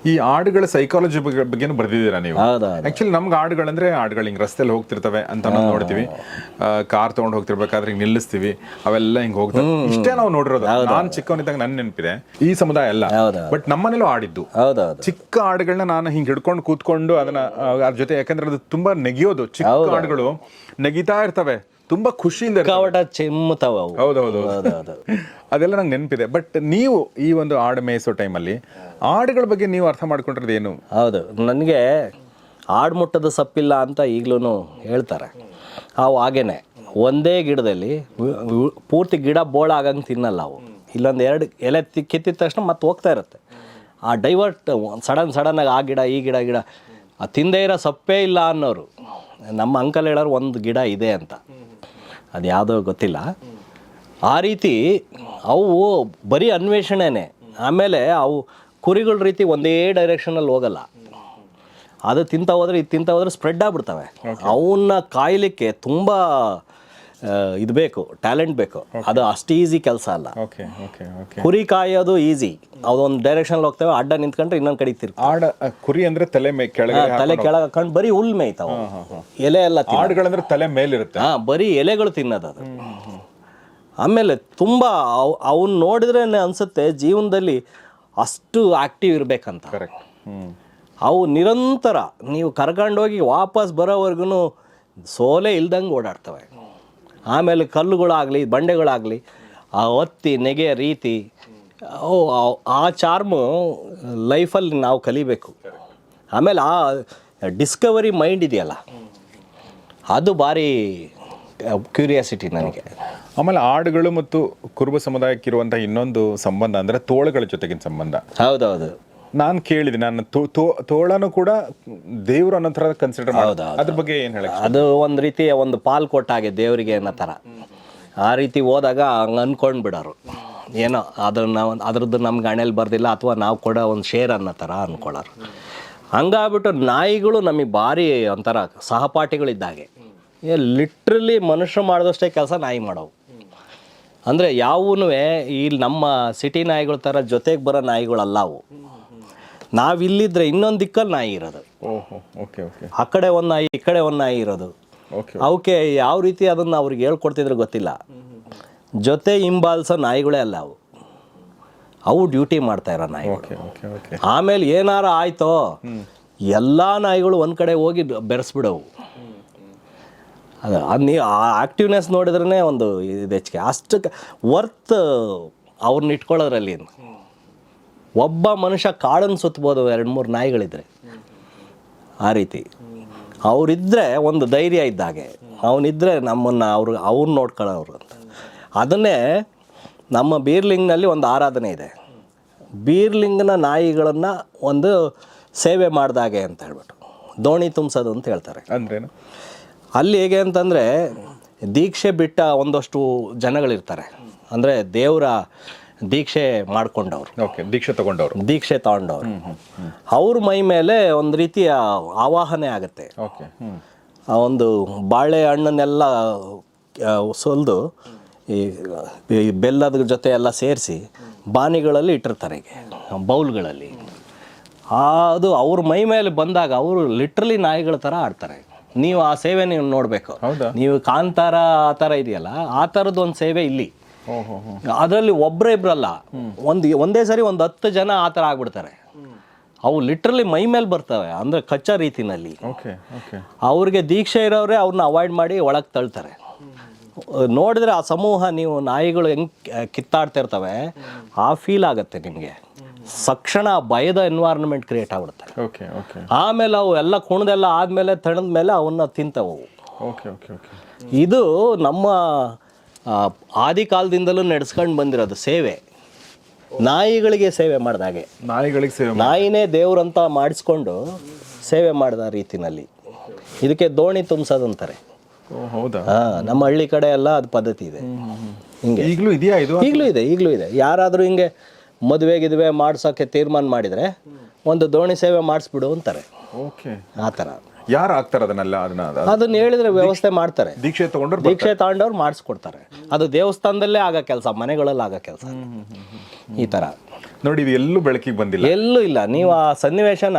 Speaker 1: ಈ ಹಾಡುಗಳ ಸೈಕಾಲಜಿ ಬಗ್ಗೆ ಬಗ್ಗೆನೂ ಬರ್ದಿದ್ದೀರಾ ನೀವು? ಆಕ್ಚುಲಿ ನಮ್ಗೆ ಹಾಡುಗಳಂದ್ರೆ ಹಾಡುಗಳು ಹಿಂಗೆ ರಸ್ತೆಯಲ್ಲಿ ಹೋಗ್ತಿರ್ತವೆ ಅಂತ ನಾವು ನೋಡ್ತೀವಿ. ಕಾರ್ ತೊಗೊಂಡು ಹೋಗ್ತಿರ್ಬೇಕಾದ್ರೆ ಹಿಂಗೆ ನಿಲ್ಲಿಸ್ತೀವಿ. ಅವೆಲ್ಲ ಹಿಂಗೆ ಹೋಗ್ತವೆ. ಇಷ್ಟೇ ನಾವು ನೋಡಿರೋದು. ನಾನು ಚಿಕ್ಕವನಿದ್ದಾಗ ನನ್ನ ನೆನಪಿದೆ. ಈ ಸಮುದಾಯ ಅಲ್ಲ. ಬಟ್ ನಮ್ಮನೇಲೂ ಆಡಿದ್ದು. ಚಿಕ್ಕ ಹಾಡುಗಳನ್ನ ನಾನು ಹಿಂಗೆ ಹಿಡ್ಕೊಂಡು ಕೂತ್ಕೊಂಡು ಅದನ್ನ ಅದ್ರ ಜೊತೆ ಯಾಕಂದ್ರೆ ಅದು ತುಂಬಾ ನೆಗೆಯೋದು. ಚಿಕ್ಕ ಹಾಡುಗಳು ನೆಗಿತಾ ಇರ್ತವೆ. ತುಂಬಾ ಖುಷಿಯಿಂದ.
Speaker 2: ಕವಟ ಚಿಮ್ಮುತ್ತವ ಅವು.
Speaker 1: ಹೌದೌದು. ಅದೆಲ್ಲ ನಂಗೆ ನೆನಪಿದೆ. ಬಟ್ ನೀವು ಈ ಒಂದು ಹಾಡು ಮೇಯಿಸೋ ಟೈಮಲ್ಲಿ ಹಾಡುಗಳ ಬಗ್ಗೆ ನೀವು ಅರ್ಥ ಮಾಡ್ಕೊಂಡಿರೋದು ಏನು?
Speaker 2: ಹೌದು. ನನಗೆ ಆಡ್ಮುಟ್ಟದ ಸಪ್ಪಿಲ್ಲ ಅಂತ ಈಗಲೂ ಹೇಳ್ತಾರೆ. ಅವು ಹಾಗೇನೆ. ಒಂದೇ ಗಿಡದಲ್ಲಿ ಪೂರ್ತಿ ಗಿಡ ಬೋಳ ಆಗಂಗೆ ತಿನ್ನಲ್ಲ ಅವು. ಇಲ್ಲೊಂದು ಎರಡು ಎಲೆ ಕಿತ್ತಿದ ತಕ್ಷಣ ಮತ್ತೆ ಹೋಗ್ತಾ ಇರುತ್ತೆ. ಆ ಡೈವರ್ಟ್ ಸಡನ್ ಸಡನ್ನಾಗಿ ಆ ಗಿಡ ಈ ಗಿಡ ಗಿಡ. ಆ ತಿಂದೇ ಇರೋ ಸಪ್ಪೇ ಇಲ್ಲ ಅನ್ನೋರು. ನಮ್ಮ ಅಂಕಲ್ ಹೇಳೋರು ಒಂದು ಗಿಡ ಇದೆ ಅಂತ. ಅದು ಯಾವುದೋ ಗೊತ್ತಿಲ್ಲ. ಆ ರೀತಿ ಅವು ಬರೀ ಅನ್ವೇಷಣೆನೇ. ಆಮೇಲೆ ಅವು ಕುರಿಗಳ ರೀತಿ ಒಂದೇ ಡೈರೆಕ್ಷನಲ್ಲಿ ಹೋಗಲ್ಲ. ಅದು ತಿಂತ ಹೋದ್ರೆ ಇದು ತಿಂತ ಹೋದ್ರೆ ಸ್ಪ್ರೆಡ್ ಆಗ್ಬಿಡ್ತವೆ. ಅವನ್ನ ಕಾಯಲಿಕ್ಕೆ ತುಂಬ ಇದು ಬೇಕು ಟ್ಯಾಲೆಂಟ್ ಬೇಕು. ಅದು ಅಷ್ಟು ಈಸಿ ಕೆಲಸ ಅಲ್ಲ.
Speaker 1: ಓಕೆ ಓಕೆ ಓಕೆ
Speaker 2: ಕುರಿ ಕಾಯೋದು ಈಸಿ ಅದೊಂದು ಡೈರೆಕ್ಷನ್ ಹೋಗ್ತೇವೆ ಅಡ್ಡ ನಿಂತ್ಕೊಂಡ್ರೆ ಇನ್ನೊಂದು ಕಡೆ
Speaker 1: ಆಡ ಕುರಿ ಅಂದ್ರೆ ತಲೆ ಮೇಲೆ ಕೆಳಗೆ
Speaker 2: ತಲೆ ಕೆಳಗೆ ಹಾಕೊಂಡು ಬರೀ ಹುಲ್ ಮೇಯ್ತಾವ. ಎಲೆ ಎಲ್ಲ
Speaker 1: ಆಡುಗಳಂದ್ರೆ ತಲೆ ಮೇಲಿರುತ್ತೆ.
Speaker 2: ಹಾ ಬರೀ ಎಲೆಗಳು ತಿನ್ನೋದು ಅದು. ಆಮೇಲೆ ತುಂಬ ಅವನ್ನ ನೋಡಿದ್ರೆ ಅನ್ಸುತ್ತೆ ಜೀವನದಲ್ಲಿ ಅಷ್ಟು ಆಕ್ಟಿವ್ ಇರಬೇಕಂತ. ಅವು ನಿರಂತರ ನೀವು ಕರ್ಕೊಂಡೋಗಿ ವಾಪಸ್ ಬರೋವರೆಗೂ ಸೋಲೆ ಇಲ್ದಂಗೆ ಓಡಾಡ್ತವೆ. ಆಮೇಲೆ ಕಲ್ಲುಗಳಾಗಲಿ ಬಂಡೆಗಳಾಗಲಿ ಆ ಒತ್ತಿ ನೆಗೆ ರೀತಿ ಓ ಆ- ಚಾರ್ಮು ಲೈಫಲ್ಲಿ ನಾವು ಕಲಿಬೇಕು. ಆಮೇಲೆ ಆ ಡಿಸ್ಕವರಿ ಮೈಂಡ್ ಇದೆಯಲ್ಲ ಅದು ಭಾರಿ ಕ್ಯೂರಿಯಾಸಿಟಿ ನನಗೆ.
Speaker 1: ಆಮೇಲೆ ಆಡುಗಳು ಮತ್ತು ಕುರುಬ ಸಮುದಾಯಕ್ಕಿರುವಂಥ ಇನ್ನೊಂದು ಸಂಬಂಧ ಅಂದರೆ ತೋಳುಗಳ ಜೊತೆಗಿನ ಸಂಬಂಧ.
Speaker 2: ಹೌದೌದು.
Speaker 1: ನಾನು ಕೇಳಿದೆ ನಾನು ತೋಳನು ಕೂಡ ದೇವ್ರು ಅನ್ನೋ ಥರ ಕನ್ಸಿಡರ್
Speaker 2: ಹೌದು, ಹೌದು.
Speaker 1: ಅದ್ರ ಬಗ್ಗೆ ಏನು ಹೇಳಿ
Speaker 2: ಅದು ಒಂದು ರೀತಿಯ ಒಂದು ಪಾಲ್ ಕೊಟ್ಟಾಗೆ ದೇವರಿಗೆ ಅನ್ನೋ ಥರ ಆ ರೀತಿ ಹೋದಾಗ ಹಂಗೆ ಅನ್ಕೊಂಡು ಬಿಡೋರು. ಏನೋ ಅದನ್ನ ಅದ್ರದ್ದು ನಮ್ಗೆ ಹಣೆಯಲ್ಲಿ ಬರ್ದಿಲ್ಲ ಅಥವಾ ನಾವು ಕೊಡೋ ಒಂದು ಶೇರ್ ಅನ್ನೋ ಥರ ಅಂದ್ಕೊಳ್ಳೋರು ಹಂಗಾಗ್ಬಿಟ್ಟು ನಾಯಿಗಳು ನಮಗೆ ಭಾರಿ ಒಂಥರ ಸಹಪಾಠಿಗಳಿದ್ದಾಗೆ. ಲಿಟ್ರಲಿ ಮನುಷ್ಯರು ಮಾಡಿದಷ್ಟೇ ಕೆಲಸ ನಾಯಿ ಮಾಡೋವು. ಅಂದರೆ ಯಾವೂ ಇಲ್ಲಿ ನಮ್ಮ ಸಿಟಿ ನಾಯಿಗಳ ಥರ ಜೊತೆಗೆ ಬರೋ ನಾಯಿಗಳಲ್ಲ ಅವು. ನಾವಿಲ್ಲಿದ್ರೆ ಇನ್ನೊಂದು ದಿಕ್ಕಲ್ಲಿ ನಾಯಿ ಇರೋದು.
Speaker 1: ಓಹೋ ಓಕೆ ಓಕೆ
Speaker 2: ಆ ಕಡೆ ಒಂದು ನಾಯಿ ಈ ಕಡೆ ಒಂದು ನಾಯಿ ಇರೋದು. ಅವಕ್ಕೆ ಯಾವ ರೀತಿ ಅದನ್ನು ಅವ್ರಿಗೆ ಹೇಳ್ಕೊಡ್ತಿದ್ರೆ ಗೊತ್ತಿಲ್ಲ. ಜೊತೆ ಹಿಂಬಾಲಿಸೋ ನಾಯಿಗಳೇ ಅಲ್ಲ ಅವು. ಅವು ಡ್ಯೂಟಿ ಮಾಡ್ತಾ ಇರೋ ನಾಯಿ
Speaker 1: ಓಕೆ ಓಕೆ ಓಕೆ
Speaker 2: ಆಮೇಲೆ ಏನಾರ ಆಯ್ತೋ ಎಲ್ಲ ನಾಯಿಗಳು ಒಂದು ಕಡೆ ಹೋಗಿ ಬೆರೆಸ್ಬಿಡವು. ಅದು ನೀ ನೀವು ಆ ಆ್ಯಕ್ಟಿವ್ನೆಸ್ ನೋಡಿದ್ರೇ ಒಂದು ಇದು ಹೆಚ್ಚಿಗೆ. ಅಷ್ಟು ವರ್ತ್ ಅವ್ರನ್ನ ಇಟ್ಕೊಳ್ಳೋದ್ರಲ್ಲಿ ಒಬ್ಬ ಮನುಷ್ಯ ಕಾಡನ್ನು ಸುತ್ತಬೋದು ಎರಡು ಮೂರು ನಾಯಿಗಳಿದ್ರೆ. ಆ ರೀತಿ. ಅವರಿದ್ದರೆ ಒಂದು ಧೈರ್ಯ ಇದ್ದಾಗೆ ಅವನಿದ್ದರೆ ನಮ್ಮನ್ನು ಅವ್ರು ಅವ್ರು ನೋಡ್ಕೊಳ್ಳೋರು ಅಂತ. ಅದನ್ನೇ ನಮ್ಮ ಬೀರ್ಲಿಂಗ್ನಲ್ಲಿ ಒಂದು ಆರಾಧನೆ ಇದೆ. ಬೀರ್ಲಿಂಗ್ನ ನಾಯಿಗಳನ್ನು ಒಂದು ಸೇವೆ ಮಾಡಿದಾಗೆ ಅಂತ ಹೇಳ್ಬಿಟ್ಟು. ದೋಣಿ ತುಂಬಿಸೋದು ಅಂತ ಹೇಳ್ತಾರೆ.
Speaker 1: ಅಂದ್ರೇನು?
Speaker 2: ಅಲ್ಲಿ ಹೇಗೆ ಅಂತಂದರೆ ದೀಕ್ಷೆ ಬಿಟ್ಟ ಒಂದಷ್ಟು ಜನಗಳಿರ್ತಾರೆ. ಅಂದರೆ ದೇವರ ದೀಕ್ಷೆ ಮಾಡ್ಕೊಂಡವ್ರು.
Speaker 1: ಓಕೆ ದೀಕ್ಷೆ ತಗೊಂಡವ್ರು.
Speaker 2: ದೀಕ್ಷೆ ತಗೊಂಡವ್ರು. ಅವ್ರ ಮೈ ಮೇಲೆ ಒಂದು ರೀತಿಯ ಆವಾಹನೆ ಆಗುತ್ತೆ.
Speaker 1: ಓಕೆ
Speaker 2: ಆ ಒಂದು ಬಾಳೆ ಹಣ್ಣನ್ನೆಲ್ಲ ಸೊಲ್ದು ಈ ಬೆಲ್ಲದ ಜೊತೆ ಎಲ್ಲ ಸೇರಿಸಿ ಬಾನಿಗಳಲ್ಲಿ ಇಟ್ಟಿರ್ತಾರೆ ಹೀಗೆ ಬೌಲ್ಗಳಲ್ಲಿ. ಅದು ಅವ್ರ ಮೈ ಮೇಲೆ ಬಂದಾಗ ಅವರು ಲಿಟ್ರಲಿ ನಾಯಿಗಳ ಥರ ಆಡ್ತಾರೆ. ನೀವು ಆ ಸೇವೆ ನೀವು ನೋಡಬೇಕು.
Speaker 1: ಹೌದಾ?
Speaker 2: ನೀವು ಕಾಂತಾರ ಆ ಥರ ಇದೆಯಲ್ಲ ಆ ಥರದ್ದು ಒಂದು ಸೇವೆ ಇಲ್ಲಿ. ಅದರಲ್ಲಿ ಒಬ್ಬರೇ ಇಬ್ಬರಲ್ಲ ಒಂದು ಒಂದೇ ಸರಿ ಒಂದು ಹತ್ತು ಜನ ಆ ಥರ ಆಗ್ಬಿಡ್ತಾರೆ. ಅವು ಲಿಟ್ರಲಿ ಮೈ ಮೇಲೆ ಬರ್ತವೆ ಅಂದರೆ ಕಚ್ಚಾ ರೀತಿನಲ್ಲಿ.
Speaker 1: ಓಕೆ ಓಕೆ
Speaker 2: ಅವ್ರಿಗೆ ದೀಕ್ಷೆ ಇರೋರೇ ಅವ್ರನ್ನ ಅವಾಯ್ಡ್ ಮಾಡಿ ಒಳಗೆ ತಳ್ತಾರೆ. ನೋಡಿದ್ರೆ ಆ ಸಮೂಹ ನೀವು ನಾಯಿಗಳು ಹೆಂಗೆ ಕಿತ್ತಾಡ್ತಿರ್ತವೆ ಆ ಫೀಲ್ ಆಗುತ್ತೆ ನಿಮಗೆ. ಸಕ್ಷಣ ಭಯದ ಎನ್ವೈರನ್ಮೆಂಟ್ ಕ್ರಿಯೇಟ್ ಆಗ್ಬಿಡುತ್ತೆ.
Speaker 1: ಓಕೆ ಓಕೆ
Speaker 2: ಆಮೇಲೆ ಅವು ಎಲ್ಲ ಕುಣದೆಲ್ಲ ಆದಮೇಲೆ ತಣದ ಮೇಲೆ ಅವನ್ನ ತಿಂತವು
Speaker 1: ಓಕೆ ಓಕೆ ಓಕೆ
Speaker 2: ಇದು ನಮ್ಮ ಆದಿ ಕಾಲದಿಂದಲೂ ನಡೆಸ್ಕೊಂಡು ಬಂದಿರೋದು ಸೇವೆ. ನಾಯಿಗಳಿಗೆ ಸೇವೆ ಮಾಡಿದಾಗೆ
Speaker 1: ನಾಯಿಗಳಿಗೆ ಸೇವೆ
Speaker 2: ನಾಯಿನೇ ದೇವ್ರಂತ ಮಾಡಿಸ್ಕೊಂಡು ಸೇವೆ ಮಾಡಿದ ರೀತಿನಲ್ಲಿ. ಇದಕ್ಕೆ ದೋಣಿ
Speaker 1: ತುಂಬಿಸೋದಂತಾರೆ. ಹೌದಾ?
Speaker 2: ನಮ್ಮ ಹಳ್ಳಿ ಕಡೆ ಎಲ್ಲ ಅದು ಪದ್ಧತಿ ಇದೆ. ಹಿಂಗೆ.
Speaker 1: ಈಗಲೂ ಇದೆಯಾ ಇದು?
Speaker 2: ಈಗಲೂ ಇದೆ ಈಗಲೂ ಇದೆ. ಯಾರಾದರೂ ಹಿಂಗೆ ಮದುವೆ ಗಿದುವೆ ಮಾಡ್ಸೋಕ್ಕೆ ತೀರ್ಮಾನ ಮಾಡಿದರೆ ಒಂದು ದೋಣಿ ಸೇವೆ ಮಾಡಿಸ್ಬಿಡು ಅಂತಾರೆ.
Speaker 1: ಓಕೆ.
Speaker 2: ಆ ಥರ.
Speaker 1: ಯಾರು ಆಗ್ತಾರೆ ಅದನ್ನೆಲ್ಲ ಅದನ್ನ ಅದ-
Speaker 2: ಅದನ್ನ ಹೇಳಿದ್ರೆ ವ್ಯವಸ್ಥೆ ಮಾಡ್ತಾರೆ.
Speaker 1: ದೀಕ್ಷೆ ತಗೊಂಡ್ರೆ
Speaker 2: ದೀಕ್ಷೆ ತಗೊಂಡವ್ರು ಮಾಡಿಸ್ಕೊಡ್ತಾರೆ. ಅದು ದೇವಸ್ಥಾನದಲ್ಲೇ ಆಗೋ ಕೆಲಸ ಮನೆಗಳಲ್ಲಿ ಆಗೋ ಕೆಲಸ. ಈ ಥರ
Speaker 1: ನೋಡಿ ಇದು ಎಲ್ಲೂ ಬೆಳಕಿಗೆ ಬಂದಿಲ್ಲ.
Speaker 2: ಎಲ್ಲೂ ಇಲ್ಲ. ನೀವು ಆ ಸನ್ನಿವೇಶನ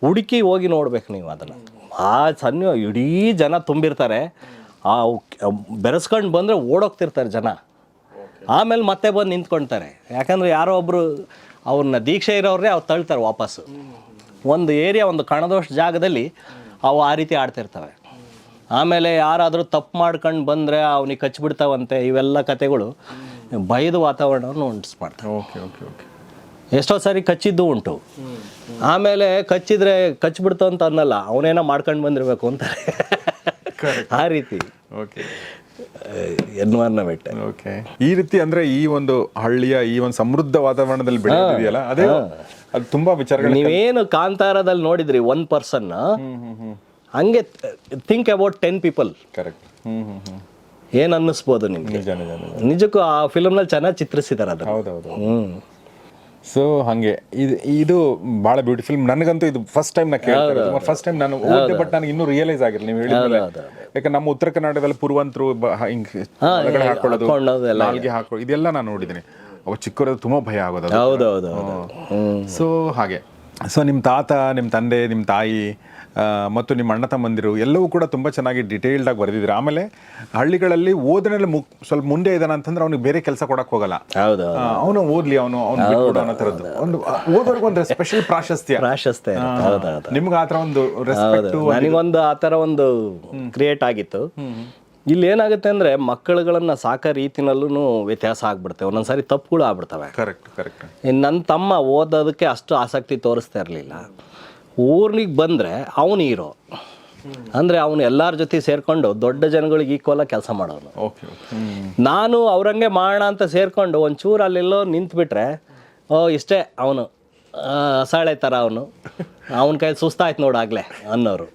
Speaker 2: ಹುಡುಕಿ ಹೋಗಿ ನೋಡ್ಬೇಕು ನೀವು ಅದನ್ನ. ಆ ಸನ್ನಿ ಇಡೀ ಜನ ತುಂಬಿರ್ತಾರೆ. ಆ ಬೆರೆಸ್ಕೊಂಡು ಬಂದರೆ ಓಡೋಗ್ತಿರ್ತಾರೆ ಜನ. ಆಮೇಲೆ ಮತ್ತೆ ಬಂದು ನಿಂತ್ಕೊಳ್ತಾರೆ ಯಾಕಂದ್ರೆ ಯಾರೋ ಒಬ್ಬರು ಅವ್ರನ್ನ ದೀಕ್ಷೆ ಇರೋರೇ ಅವ್ರು ತಳ್ತಾರೆ ವಾಪಸ್ಸು. ಒಂದು ಏರಿಯಾ ಒಂದು ಕಣದೋಷ್ಟು ಜಾಗದಲ್ಲಿ ಅವು ಆ ರೀತಿ ಆಡ್ತಿರ್ತವೆ ಆಮೇಲೆ ಯಾರಾದರೂ ತಪ್ಪು ಮಾಡ್ಕೊಂಡು ಬಂದರೆ ಅವನಿಗೆ ಕಚ್ಚಿಬಿಡ್ತಾವಂತೆ ಇವೆಲ್ಲ ಕತೆಗಳು ಭಯದ ವಾತಾವರಣವನ್ನು ಉಂಟು ಮಾಡ್ತಾರೆ
Speaker 1: ಓಕೆ ಓಕೆ ಓಕೆ
Speaker 2: ಎಷ್ಟೋ ಸಾರಿ ಕಚ್ಚಿದ್ದು ಉಂಟು. ಆಮೇಲೆ ಕಚ್ಚಿದ್ರೆ ಕಚ್ಚಿಬಿಡ್ತು ಅಂತ ಅನ್ನಲ್ಲ ಅವನೇನೋ ಮಾಡ್ಕೊಂಡು ಬಂದಿರಬೇಕು ಅಂತಾರೆ. ಆ ರೀತಿ.
Speaker 1: ಓಕೆ
Speaker 2: ಎನ್ವೈರ್ನಮೆಂಟ್
Speaker 1: ಓಕೆ ಈ ರೀತಿ ಅಂದ್ರೆ ಈ ಒಂದು ಹಳ್ಳಿಯ ಈ ಒಂದು ಸಮೃದ್ಧ ವಾತಾವರಣದಲ್ಲಿ ಬೆಳೆಯಲ್ಲ ಅದೇ ಅದು ತುಂಬಾ ವಿಚಾರ
Speaker 2: ನೀವೇನು ಕಾಂತಾರದಲ್ಲಿ ನೋಡಿದ್ರಿ ಒನ್ ಪರ್ಸನ್ ಹಂಗೆ think about ten people
Speaker 1: correct hmm hmm hmm.
Speaker 2: ಏನು ಅನ್ನಿಸ್ಬೋದು ನಿಮ್ಗೆ?
Speaker 1: ನಿಜ ನಿಜ ನಿಜ.
Speaker 2: ನಿಜಕ್ಕೂ ಆ ಫಿಲಂನಲ್ಲಿ ಚೆನ್ನಾಗಿ ಚಿತ್ರಿಸಿದ್ದಾರೆ ಅದು
Speaker 1: ಹೌದೌದು ಸೊ ಹಂಗೆ. ಇದು ಇದು ಭಾಳ ಬ್ಯೂಟಿಫುಲ್ ನನಗಂತೂ ಇದು ಫಸ್ಟ್ ಟೈಮ್ ನಾ ಕೇಳ್ತಾರೆ ಫಸ್ಟ್ ಟೈಮ್ ನಾನು ಓದಿದೆ ಬಟ್ ನನಗೆ ಇನ್ನೂ ರಿಯಲೈಸ್ ಆಗಿಲ್ಲ. ನೀವು ಹೇಳಿದ್ರೆ ಯಾಕಂದ್ರೆ ನಮ್ಮ ಉತ್ತರ ಕರ್ನಾಟಕದಲ್ಲಿ ಪೂರ್ವಂತರು ಹಿಂಗೆ ಹಾಕೊಳ್ಳೋದು ನಾಲ್ಗೆ ಹಾಕೊಳ್ಳೋದು ಇದೆಲ್ಲ ನಾನು ನೋಡಿದ್ದೀನಿ. ಅವ ಚಿಕ್ಕವರದ್ದು ತುಂಬಾ ಭಯ ಆಗೋದು
Speaker 2: ಹೌದೌದು
Speaker 1: ಸೊ ಹಾಗೆ. ಸೊ ನಿಮ್ಮ ತಾತ ನಿಮ್ಮ ತಂದೆ ನಿಮ್ಮ ತಾಯಿ ಆ, ಮತ್ತು ನಿಮ್ಮ ಅಣ್ಣ ತಮ್ಮಂದಿರು ಎಲ್ಲವೂ ಕೂಡ ತುಂಬ ಚೆನ್ನಾಗಿ ಡಿಟೇಲ್ಡ್ ಆಗಿ ಬರೆದಿದ್ರು ಆಮೇಲೆ ಹಳ್ಳಿಗಳಲ್ಲಿ ಓದಿನಲ್ಲಿ ಮುಕ್ ಸ್ವಲ್ಪ ಮುಂದೆ ಇದ್ದಾನೆ ಅಂತಂದ್ರೆ ಅವ್ನಿಗೆ ಬೇರೆ ಕೆಲಸ ಕೊಡಕ್ಕೆ ಹೋಗಲ್ಲ.
Speaker 2: ಹೌದು
Speaker 1: ಅವನು ಓದ್ಲಿ ಅವನು ಅವ್ನು ಬಿಟ್ಬಿಡು ಅನ್ನೋ ಥರದ್ದು. ಒಂದು ಓದೋರ್ಗೆ ಒಂದು ಸ್ಪೆಷಲ್ ಪ್ರಾಶಸ್ತ್ಯ.
Speaker 2: ಪ್ರಾಶಸ್ತ್ಯ ಇರುತ್ತೆ. ಹೌದು ಹೌದು.
Speaker 1: ನಿಮ್ಗೆ ಆ ಥರ ಒಂದು ರೆಸ್ಪೆಕ್ಟ್
Speaker 2: ನನಗೊಂದು ಆ ಥರ ಒಂದು ಕ್ರಿಯೇಟ್ ಆಗಿತ್ತು. ಇಲ್ಲಿ ಏನಾಗುತ್ತೆ ಅಂದರೆ ಮಕ್ಕಳುಗಳನ್ನು ಸಾಕೋ ರೀತಿನಲ್ಲೂ ವ್ಯತ್ಯಾಸ ಆಗ್ಬಿಡುತ್ತೆ. ಒಂದೊಂದ್ಸಾರಿ ತಪ್ಪುಗಳು ಆಗ್ಬಿಡ್ತವೆ.
Speaker 1: ಕರೆಕ್ಟ್ ಕರೆಕ್ಟ್
Speaker 2: ನನ್ನ ತಮ್ಮ ಓದೋದಕ್ಕೆ ಅಷ್ಟು ಆಸಕ್ತಿ ತೋರಿಸ್ತಾ ಇರಲಿಲ್ಲ. ಊರಿಗೆ ಬಂದರೆ ಅವನು ಹೀರೋ. ಅಂದರೆ ಅವನು ಎಲ್ಲರ ಜೊತೆ ಸೇರಿಕೊಂಡು ದೊಡ್ಡ ಜನಗಳಿಗೆ ಈಕ್ವಲ್ ಕೆಲಸ ಮಾಡೋನು. ನಾನು ಅವ್ರಂಗೆ ಮಾಡೋಣ ಅಂತ ಸೇರಿಕೊಂಡು ಒಂಚೂರು ಅಲ್ಲೆಲ್ಲೋ ನಿಂತ್ಬಿಟ್ರೆ ಓ ಇಷ್ಟೇ ಅವನು. ಅಸಾಳೆ ಥರ ಅವನು. ಅವನ ಕೈ ಸುಸ್ತಾಯ್ತು ನೋಡಾಗಲೇ ಅನ್ನೋರು.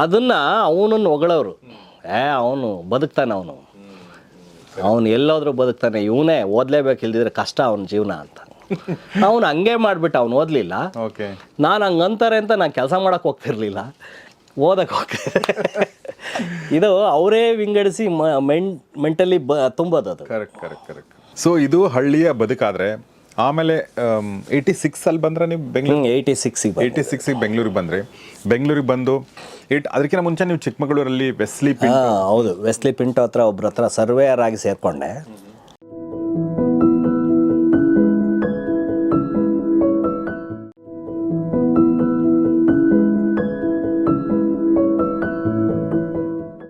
Speaker 2: ಅದನ್ನು ಅವನನ್ನು ಹೊಗಳೋರು. ಏ ಅವನು ಬದುಕ್ತಾನೆ ಅವನು. ಅವನು ಎಲ್ಲೋದ್ರೂ ಬದುಕ್ತಾನೆ. ಇವನೇ ಓದಲೇಬೇಕು ಇಲ್ದಿದ್ರೆ ಕಷ್ಟ ಅವನ ಜೀವನ ಅಂತ. ಅವನು ಹಂಗೆ ಮಾಡಿಬಿಟ್ಟು ಅವನು ಓದಲಿಲ್ಲ.
Speaker 1: ಓಕೆ
Speaker 2: ನಾನು ಹಂಗಂತಾರೆ ಅಂತ ನಾನು ಕೆಲಸ ಮಾಡೋಕೆ ಹೋಗ್ತಿರ್ಲಿಲ್ಲ. ಓದಕ್ಕೆ ಹೋಗ್ತಿದ್ದೆ ಇದು ಅವರೇ ವಿಂಗಡಿಸಿ ಮೆಂಟಲಿ ಬ ತುಂಬೋದು ಅದು.
Speaker 1: ಕರೆಕ್ಟ್ ಕರೆಕ್ಟ್ ಕರೆಕ್ಟ್ ಸೊ ಇದು ಹಳ್ಳಿಯ ಬದುಕಾದ್ರೆ ಆಮೇಲೆ ಏಯ್ಟಿ ಸಿಕ್ಸ್ ಅಲ್ಲಿ ಬಂದ್ರೆ ನೀವು ಬೆಂಗಳೂರು
Speaker 2: ಏಯ್ಟಿ ಸಿಕ್ಸಿಗೆ
Speaker 1: ಏಯ್ಟಿ ಸಿಕ್ಸಿಗೆ ಬೆಂಗಳೂರಿಗೆ ಬಂದ್ರಿ. ಬೆಂಗಳೂರಿಗೆ ಬಂದು ಏಟ್ ಅದಕ್ಕಿಂತ ಮುಂಚೆ ನೀವು ಚಿಕ್ಕಮಗಳೂರಲ್ಲಿ ವೆಸ್ಲಿ
Speaker 2: ಹೌದು. ವೆಸ್ಲಿ ಪಿಂಟೋ ಹತ್ರ ಒಬ್ಬರ ಹತ್ರ ಸರ್ವೇಯರ್ ಆಗಿ ಸೇರಿಕೊಂಡೆ.